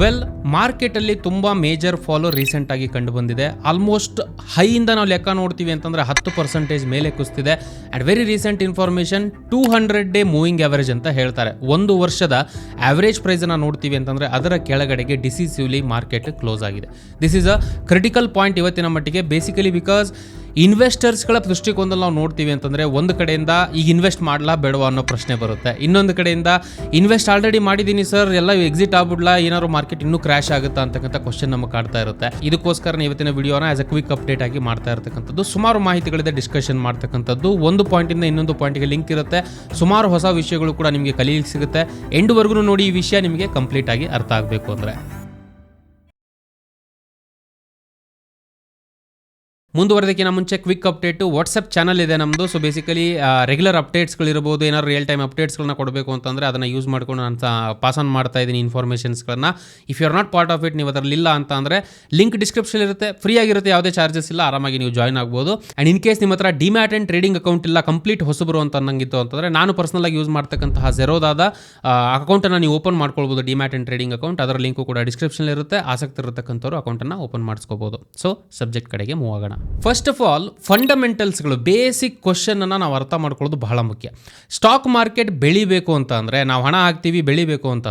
Well ಮಾರ್ಕೆಟಲ್ಲಿ ತುಂಬ major follow ರೀಸೆಂಟಾಗಿ ಕಂಡು ಬಂದಿದೆ. ಆಲ್ಮೋಸ್ಟ್ ಹೈಯಿಂದ ನಾವು ಲೆಕ್ಕ ನೋಡ್ತೀವಿ ಅಂತಂದರೆ ಹತ್ತು ಪರ್ಸೆಂಟೇಜ್ ಮೇಲೆ ಕುಸ್ತಿದೆ. And very recent information two hundred day moving average ಅಂತ ಹೇಳ್ತಾರೆ. ಒಂದು ವರ್ಷದ ಆವರೇಜ್ ಪ್ರೈಸನ್ನು ನೋಡ್ತೀವಿ ಅಂತಂದರೆ ಅದರ ಕೆಳಗಡೆಗೆ ಡಿಸಿಸಿವ್ಲಿ ಮಾರ್ಕೆಟ್ ಕ್ಲೋಸ್ ಆಗಿದೆ. This is a critical point ಇವತ್ತಿನ ಮಟ್ಟಿಗೆ. ಬೇಸಿಕಲಿ ಬಿಕಾಸ್ ಇನ್ವೆಸ್ಟರ್ಸ್ಗಳ ದೃಷ್ಟಿಕೋನದಲ್ಲಿ ನಾವು ನೋಡ್ತೀವಿ ಅಂತಂದರೆ ಒಂದು ಕಡೆಯಿಂದ ಈಗ ಇನ್ವೆಸ್ಟ್ ಮಾಡಲಾ ಬೇಡವಾ ಅನ್ನೋ ಪ್ರಶ್ನೆ ಬರುತ್ತೆ. ಇನ್ನೊಂದು ಕಡೆಯಿಂದ ಇನ್ವೆಸ್ಟ್ ಆಲ್ರೆಡಿ ಮಾಡಿದ್ದೀನಿ ಸರ್, ಎಲ್ಲ ಎಕ್ಸಿಟ್ ಆಗ್ಬಿಡ್ಲಾ, ಏನಾದ್ರು ಮಾರ್ಕೆಟ್ ಇನ್ನೂ ಕ್ರ್ಯಾಶ್ ಆಗುತ್ತಾ ಅಂತಕ್ಕಂಥ ಕ್ವಶನ್ ನಮಗೆ ಕಾಡ್ತಾ ಇರುತ್ತೆ. ಇದಕ್ಕೋಸ್ಕರ ಇವತ್ತಿನ ವಿಡಿಯೋನ ಆಸ್ ಅ ಕ್ವಿಕ್ ಅಪ್ಡೇಟ್ ಆಗಿ ಮಾಡ್ತಾ ಇರತಕ್ಕಂಥದ್ದು. ಸುಮಾರು ಮಾಹಿತಿಗಳಿದೆ ಡಿಸ್ಕಷನ್ ಮಾಡ್ತಕ್ಕಂಥದ್ದು. ಒಂದು ಪಾಯಿಂಟಿಂದ ಇನ್ನೊಂದು ಪಾಯಿಂಟ್ಗೆ ಲಿಂಕ್ ಇರುತ್ತೆ. ಸುಮಾರು ಹೊಸ ವಿಷಯಗಳು ಕೂಡ ನಿಮಗೆ ಕಲಿಯಲಿಕ್ಕೆ ಸಿಗುತ್ತೆ. ಎಂಡ್ವರೆಗೂ ನೋಡಿ ಈ ವಿಷಯ ನಿಮಗೆ ಕಂಪ್ಲೀಟ್ ಆಗಿ ಅರ್ಥ ಆಗಬೇಕು ಅಂದರೆ. ಮುಂದುವರೆದಕ್ಕಿಂತ ಮುಂಚೆ ಕ್ವಿಕ್ ಅಪ್ಡೇಟು ವಾಟ್ಸಪ್ ಚಾನಲ್ ಇದೆ ನಮ್ಮದು ಸೊ ಬೇಸಿಕಲಿ ರೆಗ್ಯುಲರ್ ಅಪ್ಡೇಟ್ಸ್ಗಳಿರ್ಬೋದು ಏನಾದ್ರು ರಿಯಲ್ ಟೈಮ್ ಅಪ್ಡೇಟ್ಸ್ಗಳನ್ನ ಕೊಡಬೇಕು ಅಂತಂದರೆ ಅದನ್ನು ಯೂಸ್ ಮಾಡ್ಕೊಂಡು ನಾನು ಪಾಸ್ ಆನ್ ಮಾಡ್ತಾ ಇದ್ದೀನಿ ಇನ್ಫಾರ್ಮೇಷನ್ಸ್ಗಳನ್ನ if you are not part of it ನೀವು ಅದರಲ್ಲಿ ಇಲ್ಲ ಅಂತ ಅಂದರೆ ಲಿಂಕ್ ಡಿಸ್ಕ್ರಿಪ್ಷನ್ ಇರುತ್ತೆ. ಫ್ರೀ ಆಗಿರುತ್ತೆ, ಯಾವುದೇ ಚಾರ್ಜಸ್ ಇಲ್ಲ. ಆರಾಮಾಗಿ ನೀವು ಜಾಯ್ನ್ ಆಗ್ಬೋದು. ಆ್ಯಂಡ್ ಇನ್ ಕೇಸ್ ನಿಮ್ಮ ಹತ್ರ ಡಿಮ್ಯಾಟ್ ಆ್ಯಂಡ್ ಟ್ರೇಡಿಂಗ್ ಅಕೌಂಟ್ ಇಲ್ಲ ಕಂಪ್ಲೀಟ್ ಹೊಸಬರು ಅಂತ ಅನ್ನಂಗಿತ್ತು ಅಂತಂದರೆ ನಾನು ಪರ್ಸನಲ್ ಆಗಿ ಯೂಸ್ ಮಾಡ್ತಕ್ಕಂತಹ ಜೆರೋದಾದ ಅಕೌಂಟನ್ನು ನೀವು ಓಪನ್ ಮಾಡ್ಕೊಳ್ಬೋದು ಡಿಮ್ಯಾಟ್ ಆ್ಯಂಡ್ ಟ್ರೇಡಿಂಗ್ ಅಕೌಂಟ್ ಅದರ ಲಿಂಕು ಕೂಡ ಡಿಸ್ಕ್ರಿಪ್ಷನ್ ಇರುತ್ತೆ. ಆಸಕ್ತಿ ಇರತಕ್ಕಂಥವ್ರು ಅಕೌಂಟನ್ನು ಓಪನ್ ಮಾಡಿಸ್ಕೋಬೋದು. ಸೊ ಸಬ್ಜೆಕ್ಟ್ ಕಡೆಗೆ ಮೂವ್ ಆಗೋಣ. ಫಸ್ಟ್ ಆಫ್ ಆಲ್ ಫಂಡಮೆಂಟಲ್ಸ್ಗಳು ಬೇಸಿಕ್ ಕ್ವಶನನ್ನು ನಾವು ಅರ್ಥ ಮಾಡ್ಕೊಳ್ಳೋದು ಬಹಳ ಮುಖ್ಯ. ಸ್ಟಾಕ್ ಮಾರ್ಕೆಟ್ ಬೆಳಿಬೇಕು ಅಂತ ನಾವು ಹಣ ಹಾಕ್ತೀವಿ, ಬೆಳಿಬೇಕು ಅಂತ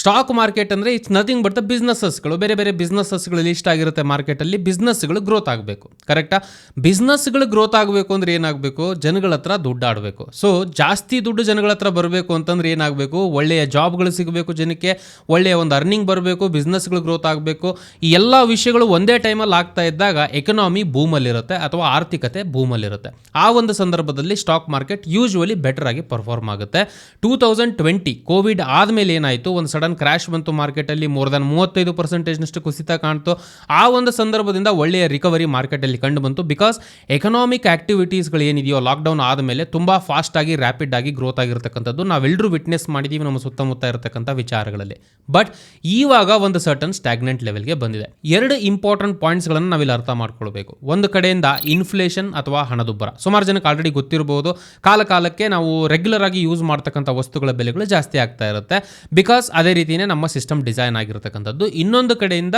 ಸ್ಟಾಕ್ ಮಾರ್ಕೆಟ್ ಅಂದರೆ ಇಟ್ಸ್ ನಥಿಂಗ್ ಬಟ್ ದ ಬಿಸ್ನೆಸಸ್ಗಳು ಬೇರೆ ಬೇರೆ ಬಿಸ್ನೆಸಸ್ಗಳು ಲಿಸ್ಟ್ ಆಗಿರುತ್ತೆ ಮಾರ್ಕೆಟಲ್ಲಿ ಬಿಸ್ನೆಸ್ಗಳು ಗ್ರೋತ್ ಆಗಬೇಕು. ಕರೆಕ್ಟಾ ಬಿಸ್ನೆಸ್ಗಳು ಗ್ರೋತ್ ಆಗಬೇಕು ಅಂದರೆ ಏನಾಗಬೇಕು? ಜನಗಳ ಹತ್ರ ದುಡ್ಡು ಆಡಬೇಕು. ಸೊ ಜಾಸ್ತಿ ದುಡ್ಡು ಜನಗಳ ಹತ್ರ ಬರಬೇಕು ಅಂತಂದ್ರೆ ಏನಾಗಬೇಕು? ಒಳ್ಳೆಯ ಜಾಬ್ಗಳು ಸಿಗಬೇಕು ಜನಕ್ಕೆ, ಒಳ್ಳೆಯ ಒಂದು ಅರ್ನಿಂಗ್ ಬರಬೇಕು ಬಿಸ್ನೆಸ್ಗಳು ಗ್ರೋತ್ ಆಗಬೇಕು. ಈ ಎಲ್ಲ ವಿಷಯಗಳು ಒಂದೇ ಟೈಮಲ್ಲಿ ಆಗ್ತಾ ಇದ್ದಾಗ ಎಕನಾಮಿ ಬೂಮಲ್ಲಿರುತ್ತೆ ಅಥವಾ ಆರ್ಥಿಕತೆ ಬೂಮಲ್ಲಿರುತ್ತೆ ಆ ಒಂದು ಸಂದರ್ಭದಲ್ಲಿ ಸ್ಟಾಕ್ ಮಾರ್ಕೆಟ್ ಯೂಶ್ವಲಿ ಬೆಟರ್ ಆಗಿ ಪರ್ಫಾರ್ಮ್ ಆಗುತ್ತೆ. ಟೂ ತೌಸಂಡ್ ಟ್ವೆಂಟಿ ಕೋವಿಡ್ ಆದಮೇಲೆ ಏನಾಯಿತು? ಒಂದು ಸಡನ್ ಕ್ರ್ಯಾಶ್ ಬಂತು ಮಾರ್ಕೆಟಲ್ಲಿ ಮೋರ್ ದನ್ ಮೂವತ್ತೈದು ಪರ್ಸೆಂಟೇಜ್ನಷ್ಟು ಕುಸಿತ ಕಾಣ್ತು. ಆ ಒಂದು ಸಂದರ್ಭದಿಂದ ಒಳ್ಳೆಯ ರಿಕವರಿ ಮಾರ್ಕೆಟಲ್ಲಿ ಕಂಡು ಬಂತು. ಬಿಕಾಸ್ ಎಕನಾಮಿಕ್ ಆಕ್ಟಿವಿಟೀಸ್ಗಳು ಏನಿದೆಯೋ ಲಾಕ್ಡೌನ್ ಆದಮೇಲೆ ತುಂಬ ಫಾಸ್ಟ್ ಆಗಿ ರ್ಯಾಪಿಡ್ ಆಗಿ ಗ್ರೋತ್ ಆಗಿರ್ತಕ್ಕಂಥದ್ದು ನಾವೆಲ್ಲರೂ ವಿಟ್ನೆಸ್ ಮಾಡಿದ್ದೀವಿ ನಮ್ಮ ಸುತ್ತಮುತ್ತ ಇರತಕ್ಕಂಥ ವಿಚಾರಗಳಲ್ಲಿ. ಬಟ್ ಈವಾಗ ಒಂದು ಸರ್ಟನ್ ಸ್ಟಾಗ್ನೆಂಟ್ ಲೆವೆಲ್ಗೆ ಬಂದಿದೆ. ಎರಡು ಇಂಪಾರ್ಟೆಂಟ್ ಪಾಯಿಂಟ್ಸ್ಗಳನ್ನು ನಾವಿಲ್ಲಿ ಅರ್ಥ ಮಾಡ್ಕೊಳ್ಬೇಕು. ಒಂದು ಕಡೆಯಿಂದ ಇನ್ಫ್ಲೇಷನ್ ಅಥವಾ ಹಣದುಬ್ಬರ. ಸುಮಾರು ಜನಕ್ಕೆ ಆಲ್ರೆಡಿ ಗೊತ್ತಿರಬಹುದು ಕಾಲ ಕಾಲಕ್ಕೆ ನಾವು ರೆಗ್ಯುಲರ್ ಆಗಿ ಯೂಸ್ ಮಾಡ್ತಕ್ಕಂಥ ವಸ್ತುಗಳ ಬೆಲೆಗಳು ಜಾಸ್ತಿ ಆಗ್ತಾ ಇರುತ್ತೆ. ಬಿಕಾಸ್ ಅದೇ ರೀತಿಯೇ ನಮ್ಮ ಸಿಸ್ಟಮ್ ಡಿಸೈನ್ ಆಗಿರತಕ್ಕಂಥದ್ದು. ಇನ್ನೊಂದು ಕಡೆಯಿಂದ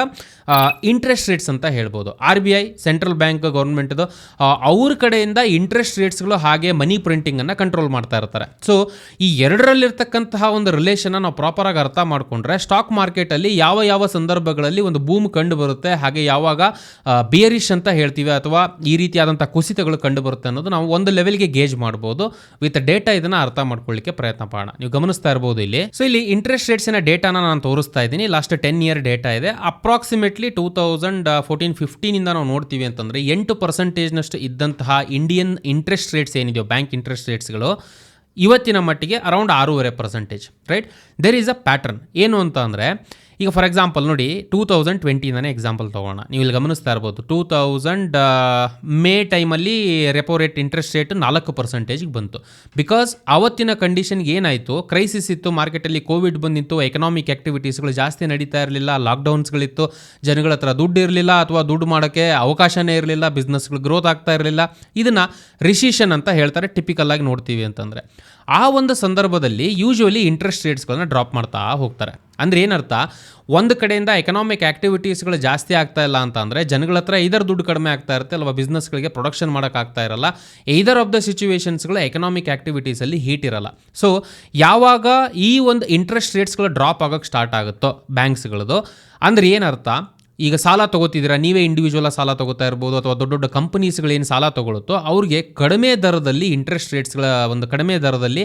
ಇಂಟ್ರೆಸ್ಟ್ ರೇಟ್ಸ್ ಅಂತ ಹೇಳ್ಬೋದು. R B I central bank ಗೌರ್ಮೆಂಟ್ದು ಅವ್ರ ಕಡೆಯಿಂದ ಇಂಟ್ರೆಸ್ಟ್ ರೇಟ್ಸ್ಗಳು ಹಾಗೆ ಮನಿ ಪ್ರಿಂಟಿಂಗನ್ನು ಕಂಟ್ರೋಲ್ ಮಾಡ್ತಾ ಇರ್ತಾರೆ. ಸೊ ಈ ಎರಡರಲ್ಲಿರ್ತಕ್ಕಂತಹ ಒಂದು ರಿಲೇಷನ್ನ ನಾವು ಪ್ರಾಪರಾಗಿ ಅರ್ಥ ಮಾಡಿಕೊಂಡ್ರೆ ಸ್ಟಾಕ್ ಮಾರ್ಕೆಟಲ್ಲಿ ಯಾವ ಯಾವ ಸಂದರ್ಭಗಳಲ್ಲಿ ಒಂದು ಬೂಮ್ ಕಂಡು ಬರುತ್ತೆ, ಹಾಗೆ ಯಾವಾಗ ಬಿಯರಿಶ್ ಅಂತ ಹೇಳ್ತೀವಿ, ಅಥವಾ ಈ ರೀತಿಯಾದಂಥ ಕುಸಿತಗಳು ಕಂಡು ಬರುತ್ತೆ ಅನ್ನೋದು ನಾವು ಒಂದು ಲೆವೆಲ್ಗೆ ಗೇಜ್ ಮಾಡ್ಬೋದು. ವಿತ್ ಡೇಟಾ ಇದನ್ನ ಅರ್ಥ ಮಾಡ್ಕೊಳ್ಳಿಕ್ಕೆ ಪ್ರಯತ್ನ ಮಾಡೋಣ ನೀವು ಗಮನಿಸ್ತಾ ಇರ್ಬೋದು ಇಲ್ಲಿ. ಸೊ ಇಲ್ಲಿ ಇಂಟ್ರೆಸ್ಟ್ ರೇಟ್ಸಿನ ಡೇಟಾನ ನಾನು ತೋರಿಸ್ತಾ ಇದ್ದೀನಿ. ಲಾಸ್ಟ್ ಟೆನ್ ಇಯರ್ ಡೇಟಾ ಇದೆ. ಅಪ್ರಾಕ್ಸಿಮೇಟ್ಲಿ ಟೂ ತೌಸಂಡ್ ಫೋರ್ಟೀನ್ ಫಿಫ್ಟೀನಿಂದ ನಾವು ನೋಡ್ತೀವಿ ಅಂತಂದರೆ ಎಂಟು ಪರ್ಸೆಂಟೇಜ್ನಷ್ಟು ಇದ್ದಂತಹ ಇಂಡಿಯನ್ ಇಂಟ್ರೆಸ್ಟ್ ರೇಟ್ಸ್ ಏನಿದೆಯೋ ಬ್ಯಾಂಕ್ ಇಂಟ್ರೆಸ್ಟ್ ರೇಟ್ಸ್ಗಳು ಇವತ್ತಿನ ಮಟ್ಟಿಗೆ ಅರೌಂಡ್ ಆರೂವರೆ percentage right there is a pattern ಏನು ಅಂತ ಈಗ ಫಾರ್ ಎಕ್ಸಾಂಪಲ್ ನೋಡಿ ಟೂ ತೌಸಂಡ್ ಟ್ವೆಂಟಿನೇ ಎಕ್ಸಾಂಪಲ್ ತೊಗೋಣ. ನೀವು ಇಲ್ಲಿ ಗಮನಿಸ್ತಾ ಇರ್ಬೋದು ಟೂ ತೌಸಂಡ್ ಮೇ ಟೈಮಲ್ಲಿ ರೆಪೋ ರೇಟ್ ಇಂಟ್ರೆಸ್ಟ್ ರೇಟ್ ನಾಲ್ಕು ಪರ್ಸೆಂಟೇಜ್ಗೆ ಬಂತು. ಬಿಕಾಸ್ ಅವತ್ತಿನ ಕಂಡೀಷನ್ಗೆ ಏನಾಯಿತು ಕ್ರೈಸಿಸ್ ಇತ್ತು ಮಾರ್ಕೆಟಲ್ಲಿ ಕೋವಿಡ್ ಬಂದಿತ್ತು ಎಕನಾಮಿಕ್ ಆ್ಯಕ್ಟಿವಿಟೀಸ್ಗಳು ಜಾಸ್ತಿ ನಡೀತಾ ಇರಲಿಲ್ಲ ಲಾಕ್ಡೌನ್ಸ್ಗಳಿತ್ತು ಜನಗಳ ಹತ್ರ ದುಡ್ಡು ಇರಲಿಲ್ಲ ಅಥವಾ ದುಡ್ಡು ಮಾಡೋಕ್ಕೆ ಅವಕಾಶನೇ ಇರಲಿಲ್ಲ ಬಿಸ್ನೆಸ್ಗಳು ಗ್ರೋತ್ ಆಗ್ತಾ ಇರಲಿಲ್ಲ, ಇದನ್ನು ರಿಸಿಷನ್ ಅಂತ ಹೇಳ್ತಾರೆ ಟಿಪಿಕಲ್ ಆಗಿ ನೋಡ್ತೀವಿ ಅಂತಂದರೆ. ಆ ಒಂದು ಸಂದರ್ಭದಲ್ಲಿ ಯೂಶ್ವಲಿ ಇಂಟ್ರೆಸ್ಟ್ ರೇಟ್ಸ್ಗಳನ್ನ ಡ್ರಾಪ್ ಮಾಡ್ತಾ ಹೋಗ್ತಾರೆ. ಅಂದರೆ ಏನರ್ಥ? ಒಂದು ಕಡೆಯಿಂದ ಎಕನಾಮಿಕ್ ಆ್ಯಕ್ಟಿವಿಟೀಸ್ಗಳು ಜಾಸ್ತಿ ಆಗ್ತಾ ಇಲ್ಲ ಅಂತ ಅಂದರೆ ಜನಗಳ ಹತ್ರ ಇದರ ದುಡ್ಡು ಕಡಿಮೆ ಆಗ್ತಾ ಇರುತ್ತೆ ಅಲ್ವಾ ಬಿಸ್ನೆಸ್ಗಳಿಗೆ ಪ್ರೊಡಕ್ಷನ್ ಮಾಡೋಕ್ಕಾಗ್ತಾ ಇರಲ್ಲ. ಇದರ್ ಆಫ್ ದ ಸಿಚುವೇಶನ್ಸ್ಗಳು ಎಕನಾಮಿಕ್ ಆ್ಯಕ್ಟಿವಿಟೀಸಲ್ಲಿ ಹೀಟ್ ಇರಲ್ಲ. ಸೊ ಯಾವಾಗ ಈ ಒಂದು ಇಂಟ್ರೆಸ್ಟ್ ರೇಟ್ಸ್ಗಳು ಡ್ರಾಪ್ ಆಗೋಕ್ಕೆ ಸ್ಟಾರ್ಟ್ ಆಗುತ್ತೋ ಬ್ಯಾಂಕ್ಸ್ಗಳದು ಅಂದರೆ ಏನರ್ಥ? ಈಗ ಸಾಲ ತೊಗೋತಿದ್ದೀರಾ? ನೀವೇ ಇಂಡಿವಿಜುವಲ್ ಸಾಲ ತೊಗೋತಾ ಇರ್ಬೋದು ಅಥವಾ ದೊಡ್ಡ ದೊಡ್ಡ ಕಂಪನೀಸ್ಗಳೇನು ಸಾಲ ತೊಗೊಳುತ್ತೋ ಅವ್ರಿಗೆ ಕಡಿಮೆ ದರದಲ್ಲಿ ಇಂಟ್ರೆಸ್ಟ್ ರೇಟ್ಸ್ಗಳ ಒಂದು ಕಡಿಮೆ ದರದಲ್ಲಿ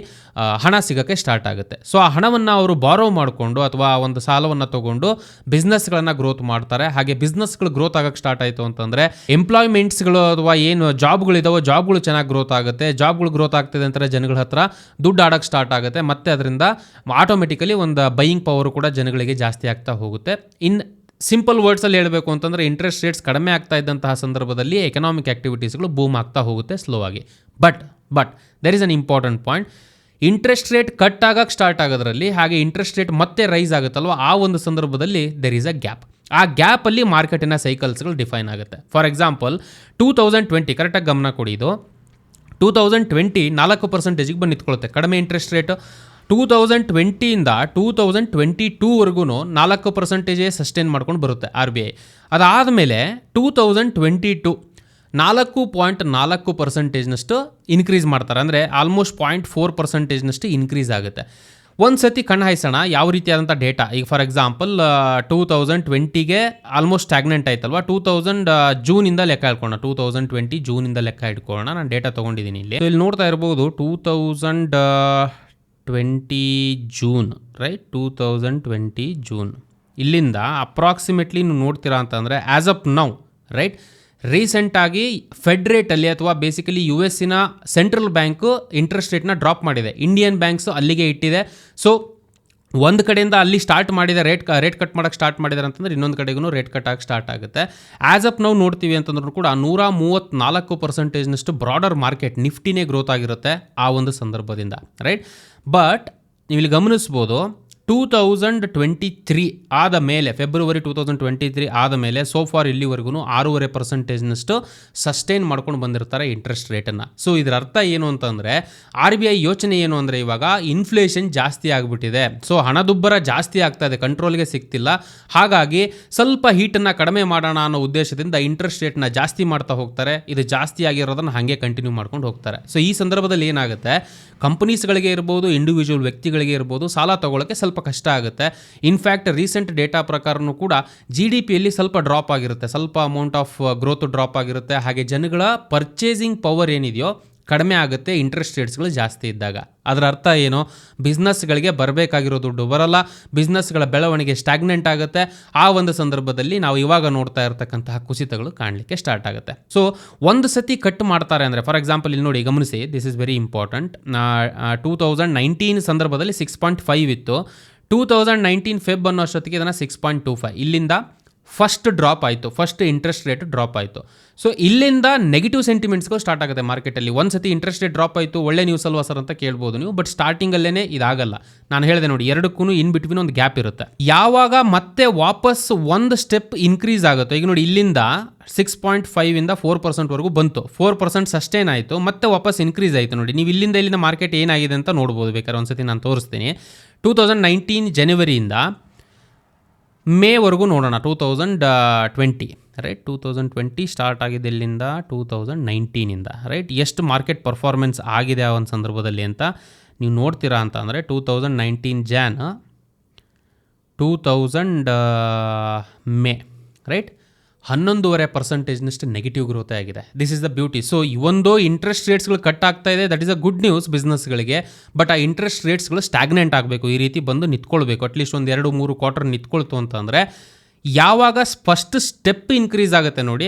ಹಣ ಸಿಗೋಕ್ಕೆ ಸ್ಟಾರ್ಟ್ ಆಗುತ್ತೆ. ಸೊ ಆ ಹಣವನ್ನು ಅವರು ಬಾರೋ ಮಾಡಿಕೊಂಡು ಅಥವಾ ಒಂದು ಸಾಲವನ್ನು ತೊಗೊಂಡು ಬಿಸ್ನೆಸ್ಗಳನ್ನು ಗ್ರೋತ್ ಮಾಡ್ತಾರೆ. ಹಾಗೆ ಬಿಸ್ನೆಸ್ಗಳು ಗ್ರೋತ್ ಆಗೋಕ್ಕೆ ಸ್ಟಾರ್ಟ್ ಆಯಿತು ಅಂತಂದರೆ ಎಂಪ್ಲಾಯ್ಮೆಂಟ್ಸ್ಗಳು ಅಥವಾ ಏನು ಜಾಬ್ಗಳಿದಾವೋ ಜಾಬ್ಗಳು ಚೆನ್ನಾಗಿ ಗ್ರೋತ್ ಆಗುತ್ತೆ. ಜಾಬ್ಗಳು ಗ್ರೋತ್ ಆಗ್ತಿದೆ ಅಂತಾರೆ ಜನಗಳ ಹತ್ರ, ದುಡ್ಡು ಆಡೋಕ್ಕೆ ಸ್ಟಾರ್ಟ್ ಆಗುತ್ತೆ. ಮತ್ತು ಅದರಿಂದ ಆಟೋಮೆಟಿಕಲಿ ಒಂದು ಬೈಯಿಂಗ್ ಪವರು ಕೂಡ ಜನಗಳಿಗೆ ಜಾಸ್ತಿ ಆಗ್ತಾ ಹೋಗುತ್ತೆ. ಇನ್ ಸಿಂಪಲ್ ವರ್ಡ್ಸಲ್ಲಿ ಹೇಳಬೇಕು ಅಂತಂದರೆ ಇಂಟ್ರೆಸ್ಟ್ ರೇಟ್ಸ್ ಕಡಿಮೆ ಆಗ್ತಾ ಇದ್ದಂತಹ ಸಂದರ್ಭದಲ್ಲಿ ಎಕನಾಮಿಕ್ ಆ್ಯಕ್ಟಿವಿಟೀಸ್ಗಳು ಬೂಮ್ ಆಗ್ತಾ ಹೋಗುತ್ತೆ ಸ್ಲೋ ಆಗಿ. But but there is an important point interest rate cut ಆಗಕ್ಕೆ ಸ್ಟಾರ್ಟ್ ಆಗೋದ್ರಲ್ಲಿ ಹಾಗೆ ಇಂಟ್ರೆಸ್ಟ್ ರೇಟ್ ಮತ್ತೆ ರೈಸ್ ಆಗುತ್ತಲ್ವ? ಆ ಒಂದು ಸಂದರ್ಭದಲ್ಲಿ ದೆರ್ ಈಸ್ ಅ ಗ್ಯಾಪ್ ಆ ಗ್ಯಾಪಲ್ಲಿ ಮಾರ್ಕೆಟಿನ ಸೈಕಲ್ಸ್ಗಳು ಡಿಫೈನ್ ಆಗುತ್ತೆ. For example two thousand twenty ಕರೆಕ್ಟಾಗಿ ಗಮನ ಕೊಡಿ ಇದು. ಟೂ ತೌಸಂಡ್ ಟ್ವೆಂಟಿ ನಾಲ್ಕು ಪರ್ಸೆಂಟೇಜಿಗೆ ಬಂದು ನಿಂತ್ಕೊಳ್ಳುತ್ತೆ. ಕಡಿಮೆ ಇಂಟ್ರೆಸ್ಟ್ ರೇಟ್ ಟೂ ತೌಸಂಡ್ ಟ್ವೆಂಟಿಯಿಂದ ಟೂ ತೌಸಂಡ್ ಟ್ವೆಂಟಿ ಟೂವರೆಗೂ ನಾಲ್ಕು ಪರ್ಸೆಂಟೇಜೇ ಸಸ್ಟೈನ್ ಮಾಡ್ಕೊಂಡು ಬರುತ್ತೆ ಆರ್ ಬಿ ಐ ಅದಾದಮೇಲೆ ಟೂ ತೌಸಂಡ್ ಟ್ವೆಂಟಿ ಟು ನಾಲ್ಕು ಪಾಯಿಂಟ್ ನಾಲ್ಕು ಪರ್ಸೆಂಟೇಜ್ನಷ್ಟು ಇನ್ಕ್ರೀಸ್ ಮಾಡ್ತಾರೆ. ಅಂದರೆ ಆಲ್ಮೋಸ್ಟ್ ಪಾಯಿಂಟ್ ಫೋರ್ ಪರ್ಸೆಂಟೇಜ್ನಷ್ಟು ಇನ್ಕ್ರೀಸ್ ಆಗುತ್ತೆ. ಒಂದು ಸತಿ ಕಣ್ಣು ಹಾಯಿಸೋಣ, ಯಾವ ರೀತಿಯಾದಂಥ ಡೇಟಾ ಈಗ ಫಾರ್ ಎಕ್ಸಾಂಪಲ್ ಟೂ ತೌಸಂಡ್ ಟ್ವೆಂಟಿಗೆ ಆಲ್ಮೋಸ್ಟ್ ಸ್ಟ್ಯಾಗ್ನೆಂಟ್ ಆಯ್ತಲ್ವಾ? ಟೂ ತೌಸಂಡ್ ಜೂನಿಂದ ಲೆಕ್ಕ ಇಟ್ಕೊಳ್ಳೋಣ. ಟೂ ತೌಸಂಡ್ ಟ್ವೆಂಟಿ ಜೂನಿಂದ ಲೆಕ್ಕ ಇಟ್ಕೊಳ್ಳೋಣ. ನಾನು ಡೇಟಾ ತೊಗೊಂಡಿದ್ದೀನಿ ಇಲ್ಲಿ. ಇಲ್ಲಿ ನೋಡ್ತಾ ಇರ್ಬೋದು two thousand twenty June right two thousand twenty June. ಇಲ್ಲಿಂದ ಅಪ್ರಾಕ್ಸಿಮೇಟ್ಲಿ ನೀವು ನೋಡ್ತೀರಾ ಅಂತಂದರೆ ಆ್ಯಸ್ ಅಪ್ ನೌ ರೈಟ್ ರೀಸೆಂಟಾಗಿ ಫೆಡ್ ರೇಟಲ್ಲಿ ಅಥವಾ ಬೇಸಿಕಲಿ ಯು ಎಸ್ಸಿನ ಸೆಂಟ್ರಲ್ ಬ್ಯಾಂಕು ಇಂಟ್ರೆಸ್ಟ್ ರೇಟ್ನ ಡ್ರಾಪ್ ಮಾಡಿದೆ. ಇಂಡಿಯನ್ ಬ್ಯಾಂಕ್ಸು ಅಲ್ಲಿಗೆ ಇಟ್ಟಿದೆ. ಸೊ ಒಂದು ಕಡೆಯಿಂದ ಅಲ್ಲಿ ಸ್ಟಾರ್ಟ್ ಮಾಡಿದ ರೇಟ್ ರೇಟ್ ಕಟ್ ಮಾಡೋಕ್ಕೆ ಸ್ಟಾರ್ಟ್ ಮಾಡಿದ್ದಾರೆ ಅಂತಂದ್ರೆ ಇನ್ನೊಂದು ಕಡೆಗೂ ರೇಟ್ ಕಟ್ ಆಗಿ ಸ್ಟಾರ್ಟ್ ಆಗುತ್ತೆ. ಆ್ಯಸ್ ಅಪ್ ನಾವು ನೋಡ್ತೀವಿ ಅಂತಂದ್ರೂ ಕೂಡ ನೂರ ಮೂವತ್ತ್ನಾಲ್ಕು ಪರ್ಸೆಂಟೇಜ್ನಷ್ಟು ಬ್ರಾಡರ್ ಮಾರ್ಕೆಟ್ ನಿಫ್ಟಿನೇ ಗ್ರೋತ್ ಆಗಿರುತ್ತೆ ಆ ಒಂದು ಸಂದರ್ಭದಿಂದ ರೈಟ್ ಬಟ್ ನೀವು ಇಲ್ಲಿ ಗಮನಿಸ್ಬೋದು ಟೂ ತೌಸಂಡ್ ಟ್ವೆಂಟಿ ತ್ರೀ ಆದ ಮೇಲೆ February two thousand twenty three ಆದ ಮೇಲೆ ಸೋ ಫಾರ್ ಇಲ್ಲಿವರೆಗೂ ಆರೂವರೆ ಪರ್ಸೆಂಟೇಜ್ನಷ್ಟು ಸಸ್ಟೈನ್ ಮಾಡ್ಕೊಂಡು ಬಂದಿರ್ತಾರೆ ಇಂಟ್ರೆಸ್ಟ್ ರೇಟನ್ನು ಸೊ ಇದರ ಅರ್ಥ ಏನು ಅಂತಂದರೆ ಆರ್ ಬಿ ಐ ಯೋಚನೆ ಏನು ಅಂದರೆ ಇವಾಗ ಇನ್ಫ್ಲೇಷನ್ ಜಾಸ್ತಿ ಆಗಿಬಿಟ್ಟಿದೆ. ಸೊ ಹಣದುಬ್ಬರ ಜಾಸ್ತಿ ಆಗ್ತಾ ಇದೆ ಕಂಟ್ರೋಲ್ಗೆ ಸಿಗ್ತಿಲ್ಲ. ಹಾಗಾಗಿ ಸ್ವಲ್ಪ ಹೀಟನ್ನು ಕಡಿಮೆ ಮಾಡೋಣ ಅನ್ನೋ ಉದ್ದೇಶದಿಂದ ಇಂಟ್ರೆಸ್ಟ್ ರೇಟ್ನ ಜಾಸ್ತಿ ಮಾಡ್ತಾ ಹೋಗ್ತಾರೆ. ಇದು ಜಾಸ್ತಿ ಆಗಿರೋದನ್ನು ಹಾಗೆ ಕಂಟಿನ್ಯೂ ಮಾಡ್ಕೊಂಡು ಹೋಗ್ತಾರೆ. ಸೊ ಈ ಸಂದರ್ಭದಲ್ಲಿ ಏನಾಗುತ್ತೆ ಕಂಪನೀಸ್ಗಳಿಗೆ ಇರ್ಬೋದು ಇಂಡಿವಿಜುವಲ್ ವ್ಯಕ್ತಿಗಳಿಗೆ ಇರ್ಬೋದು, ಸಾಲ ತಗೊಳ್ಳೋಕ್ಕೆ ಸ್ವಲ್ಪ ಕಷ್ಟ ಆಗುತ್ತೆ. ಇನ್ಫ್ಯಾಕ್ಟ್ ರೀಸೆಂಟ್ ಡೇಟಾ ಪ್ರಕಾರನೂ ಕೂಡ ಜಿ ಡಿ ಪಿಯಲ್ಲಿ ಸ್ವಲ್ಪ ಡ್ರಾಪ್ ಆಗಿರುತ್ತೆ. ಸ್ವಲ್ಪ ಅಮೌಂಟ್ ಆಫ್ ಗ್ರೋತ್ ಡ್ರಾಪ್ ಆಗಿರುತ್ತೆ. ಹಾಗೆ ಜನಗಳ ಪರ್ಚೇಸಿಂಗ್ ಪವರ್ ಏನಿದೆಯೋ ಕಡಿಮೆ ಆಗುತ್ತೆ ಇಂಟ್ರೆಸ್ಟ್ ರೇಟ್ಸ್ಗಳು ಜಾಸ್ತಿ ಇದ್ದಾಗ. ಅದರ ಅರ್ಥ ಏನು? ಬಿಸ್ನೆಸ್ಗಳಿಗೆ ಬರಬೇಕಾಗಿರೋ ದುಡ್ಡು ಬರಲ್ಲ. ಬಿಸ್ನೆಸ್ಗಳ ಬೆಳವಣಿಗೆ ಸ್ಟಾಗ್ನೆಂಟ್ ಆಗುತ್ತೆ. ಆ ಒಂದು ಸಂದರ್ಭದಲ್ಲಿ ನಾವು ಇವಾಗ ನೋಡ್ತಾ ಇರತಕ್ಕಂತಹ ಕುಸಿತಗಳು ಕಾಣಲಿಕ್ಕೆ ಸ್ಟಾರ್ಟ್ ಆಗುತ್ತೆ. ಸೊ ಒಂದು ಸತಿ ಕಟ್ ಮಾಡ್ತಾರೆ ಅಂದರೆ ಫಾರ್ ಎಕ್ಸಾಂಪಲ್ ಇಲ್ಲಿ ನೋಡಿ, ಗಮನಿಸಿ this is very important two thousand nineteen ಸಂದರ್ಭದಲ್ಲಿ ಸಿಕ್ಸ್ ಪಾಯಿಂಟ್ ಫೈವ್ ಇತ್ತು. ಟೂ ತೌಸಂಡ್ ನೈನ್ಟೀನ್ ಫೆಬ್ ಅನ್ನೋ ಅಷ್ಟೊತ್ತಿಗೆ ಇದನ್ನು ಸಿಕ್ಸ್ ಪಾಯಿಂಟ್ ಟೂ ಫೈವ್ ಇಲ್ಲಿಂದ ಫಸ್ಟ್ ಡ್ರಾಪ್ ಆಯಿತು ಫಸ್ಟ್ ಇಂಟ್ರೆಸ್ಟ್ ರೇಟ್ ಡ್ರಾಪ್ ಆಯಿತು. ಸೊ ಇಲ್ಲಿಂದ ನೆಗೆಟಿವ್ ಸೆಂಟಿಮೆಂಟ್ಸ್ಗಳು ಸ್ಟಾರ್ಟ್ ಆಗುತ್ತೆ ಮಾರ್ಕೆಟಲ್ಲಿ ಒಂದು ಸತಿ ಇಂಟ್ರೆಸ್ಟ್ ರೇಟ್ ಡ್ರಾಪ್ ಆಯಿತು, ಒಳ್ಳೆ ನ್ಯೂಸ್ ಅಲ್ವಾ ಸರ್ ಅಂತ ಕೇಳ್ಬೋದು ನೀವು ಬಟ್ ಸ್ಟಾರ್ಟಿಂಗಲ್ಲೇ ಇದಾಗಲ್ಲ. ನಾನು ಹೇಳಿದೆ ನೋಡಿ ಎರಡಕ್ಕೂ ಇನ್ ಬಿಟ್ವೀನ್ ಒಂದು ಗ್ಯಾಪ್ ಇರುತ್ತೆ. ಯಾವಾಗ ಮತ್ತೆ ವಾಪಸ್ ಒಂದು ಸ್ಟೆಪ್ ಇನ್ಕ್ರೀಸ್ ಆಗುತ್ತೆ, ಈಗ ನೋಡಿ ಇಲ್ಲಿಂದ ಸಿಕ್ಸ್ ಪಾಯಿಂಟ್ ಫೈವಿಂದ ಫೋರ್ ಪರ್ಸೆಂಟ್ವರೆಗೂ ಬಂತು. ಫೋರ್ ಪರ್ಸೆಂಟ್ ಸಸ್ಟೈನ್ ಆಯಿತು, ಮತ್ತೆ ವಾಪಸ್ ಇನ್ಕ್ರೀಸ್ ಆಯಿತು ನೋಡಿ. ನೀವು ಇಲ್ಲಿಂದ ಇಲ್ಲಿಂದ ಮಾರ್ಕೆಟ್ ಏನಾಗಿದೆ ಅಂತ ನೋಡ್ಬೋದು, ಬೇಕಾದ್ರೆ ಒಂದ್ಸತಿ ನಾನು ತೋರಿಸ್ತೀನಿ. ಟೂ ತೌಸಂಡ್ ನೈನ್ಟೀನ್ ಜನವರಿಯಿಂದ ಮೇವರೆಗೂ ನೋಡೋಣ, two thousand twenty right two thousand twenty start ಆಗಿದೆ ಇಲ್ಲಿಂದ ಟೂ ತೌಸಂಡ್ ನೈನ್ಟೀನಿಂದ ರೈಟ್ ಎಷ್ಟು ಮಾರ್ಕೆಟ್ ಪರ್ಫಾರ್ಮೆನ್ಸ್ ಆಗಿದೆ ಆ ಒಂದು ಸಂದರ್ಭದಲ್ಲಿ ಅಂತ ನೀವು ನೋಡ್ತೀರಾ ಅಂತ ಅಂದರೆ two thousand nineteen Jan two thousand May right ಹನ್ನೊಂದೂವರೆ ಪರ್ಸೆಂಟೇಜ್ನಷ್ಟು ನೆಗೆಟಿವ್ ಗ್ರೋತ್ ಆಗಿದೆ. This is the beauty so ಒಂದು ಇಂಟ್ರೆಸ್ಟ್ ರೇಟ್ಸ್ಗಳು ಕಟ್ ಆಗ್ತಾ ಇದೆ that is a good news ಬಿಸ್ನೆಸ್ಗಳಿಗೆ but ಆ ಇಂಟ್ರೆಸ್ಟ್ ರೇಟ್ಸ್ಗಳು ಸ್ಟಾಗ್ನೆಂಟ್ ಆಗಬೇಕು. ಈ ರೀತಿ ಬಂದು ನಿಂತ್ಕೊಳ್ಬೇಕು. ಅಟ್ಲೀಸ್ಟ್ ಒಂದು ಎರಡು ಮೂರು ಕ್ವಾರ್ಟರ್ ನಿಂತ್ಕೊಳ್ತು ಅಂತಂದರೆ ಯಾವಾಗ ಫಸ್ಟ್ ಸ್ಟೆಪ್ ಇನ್ಕ್ರೀಸ್ ಆಗುತ್ತೆ ನೋಡಿ,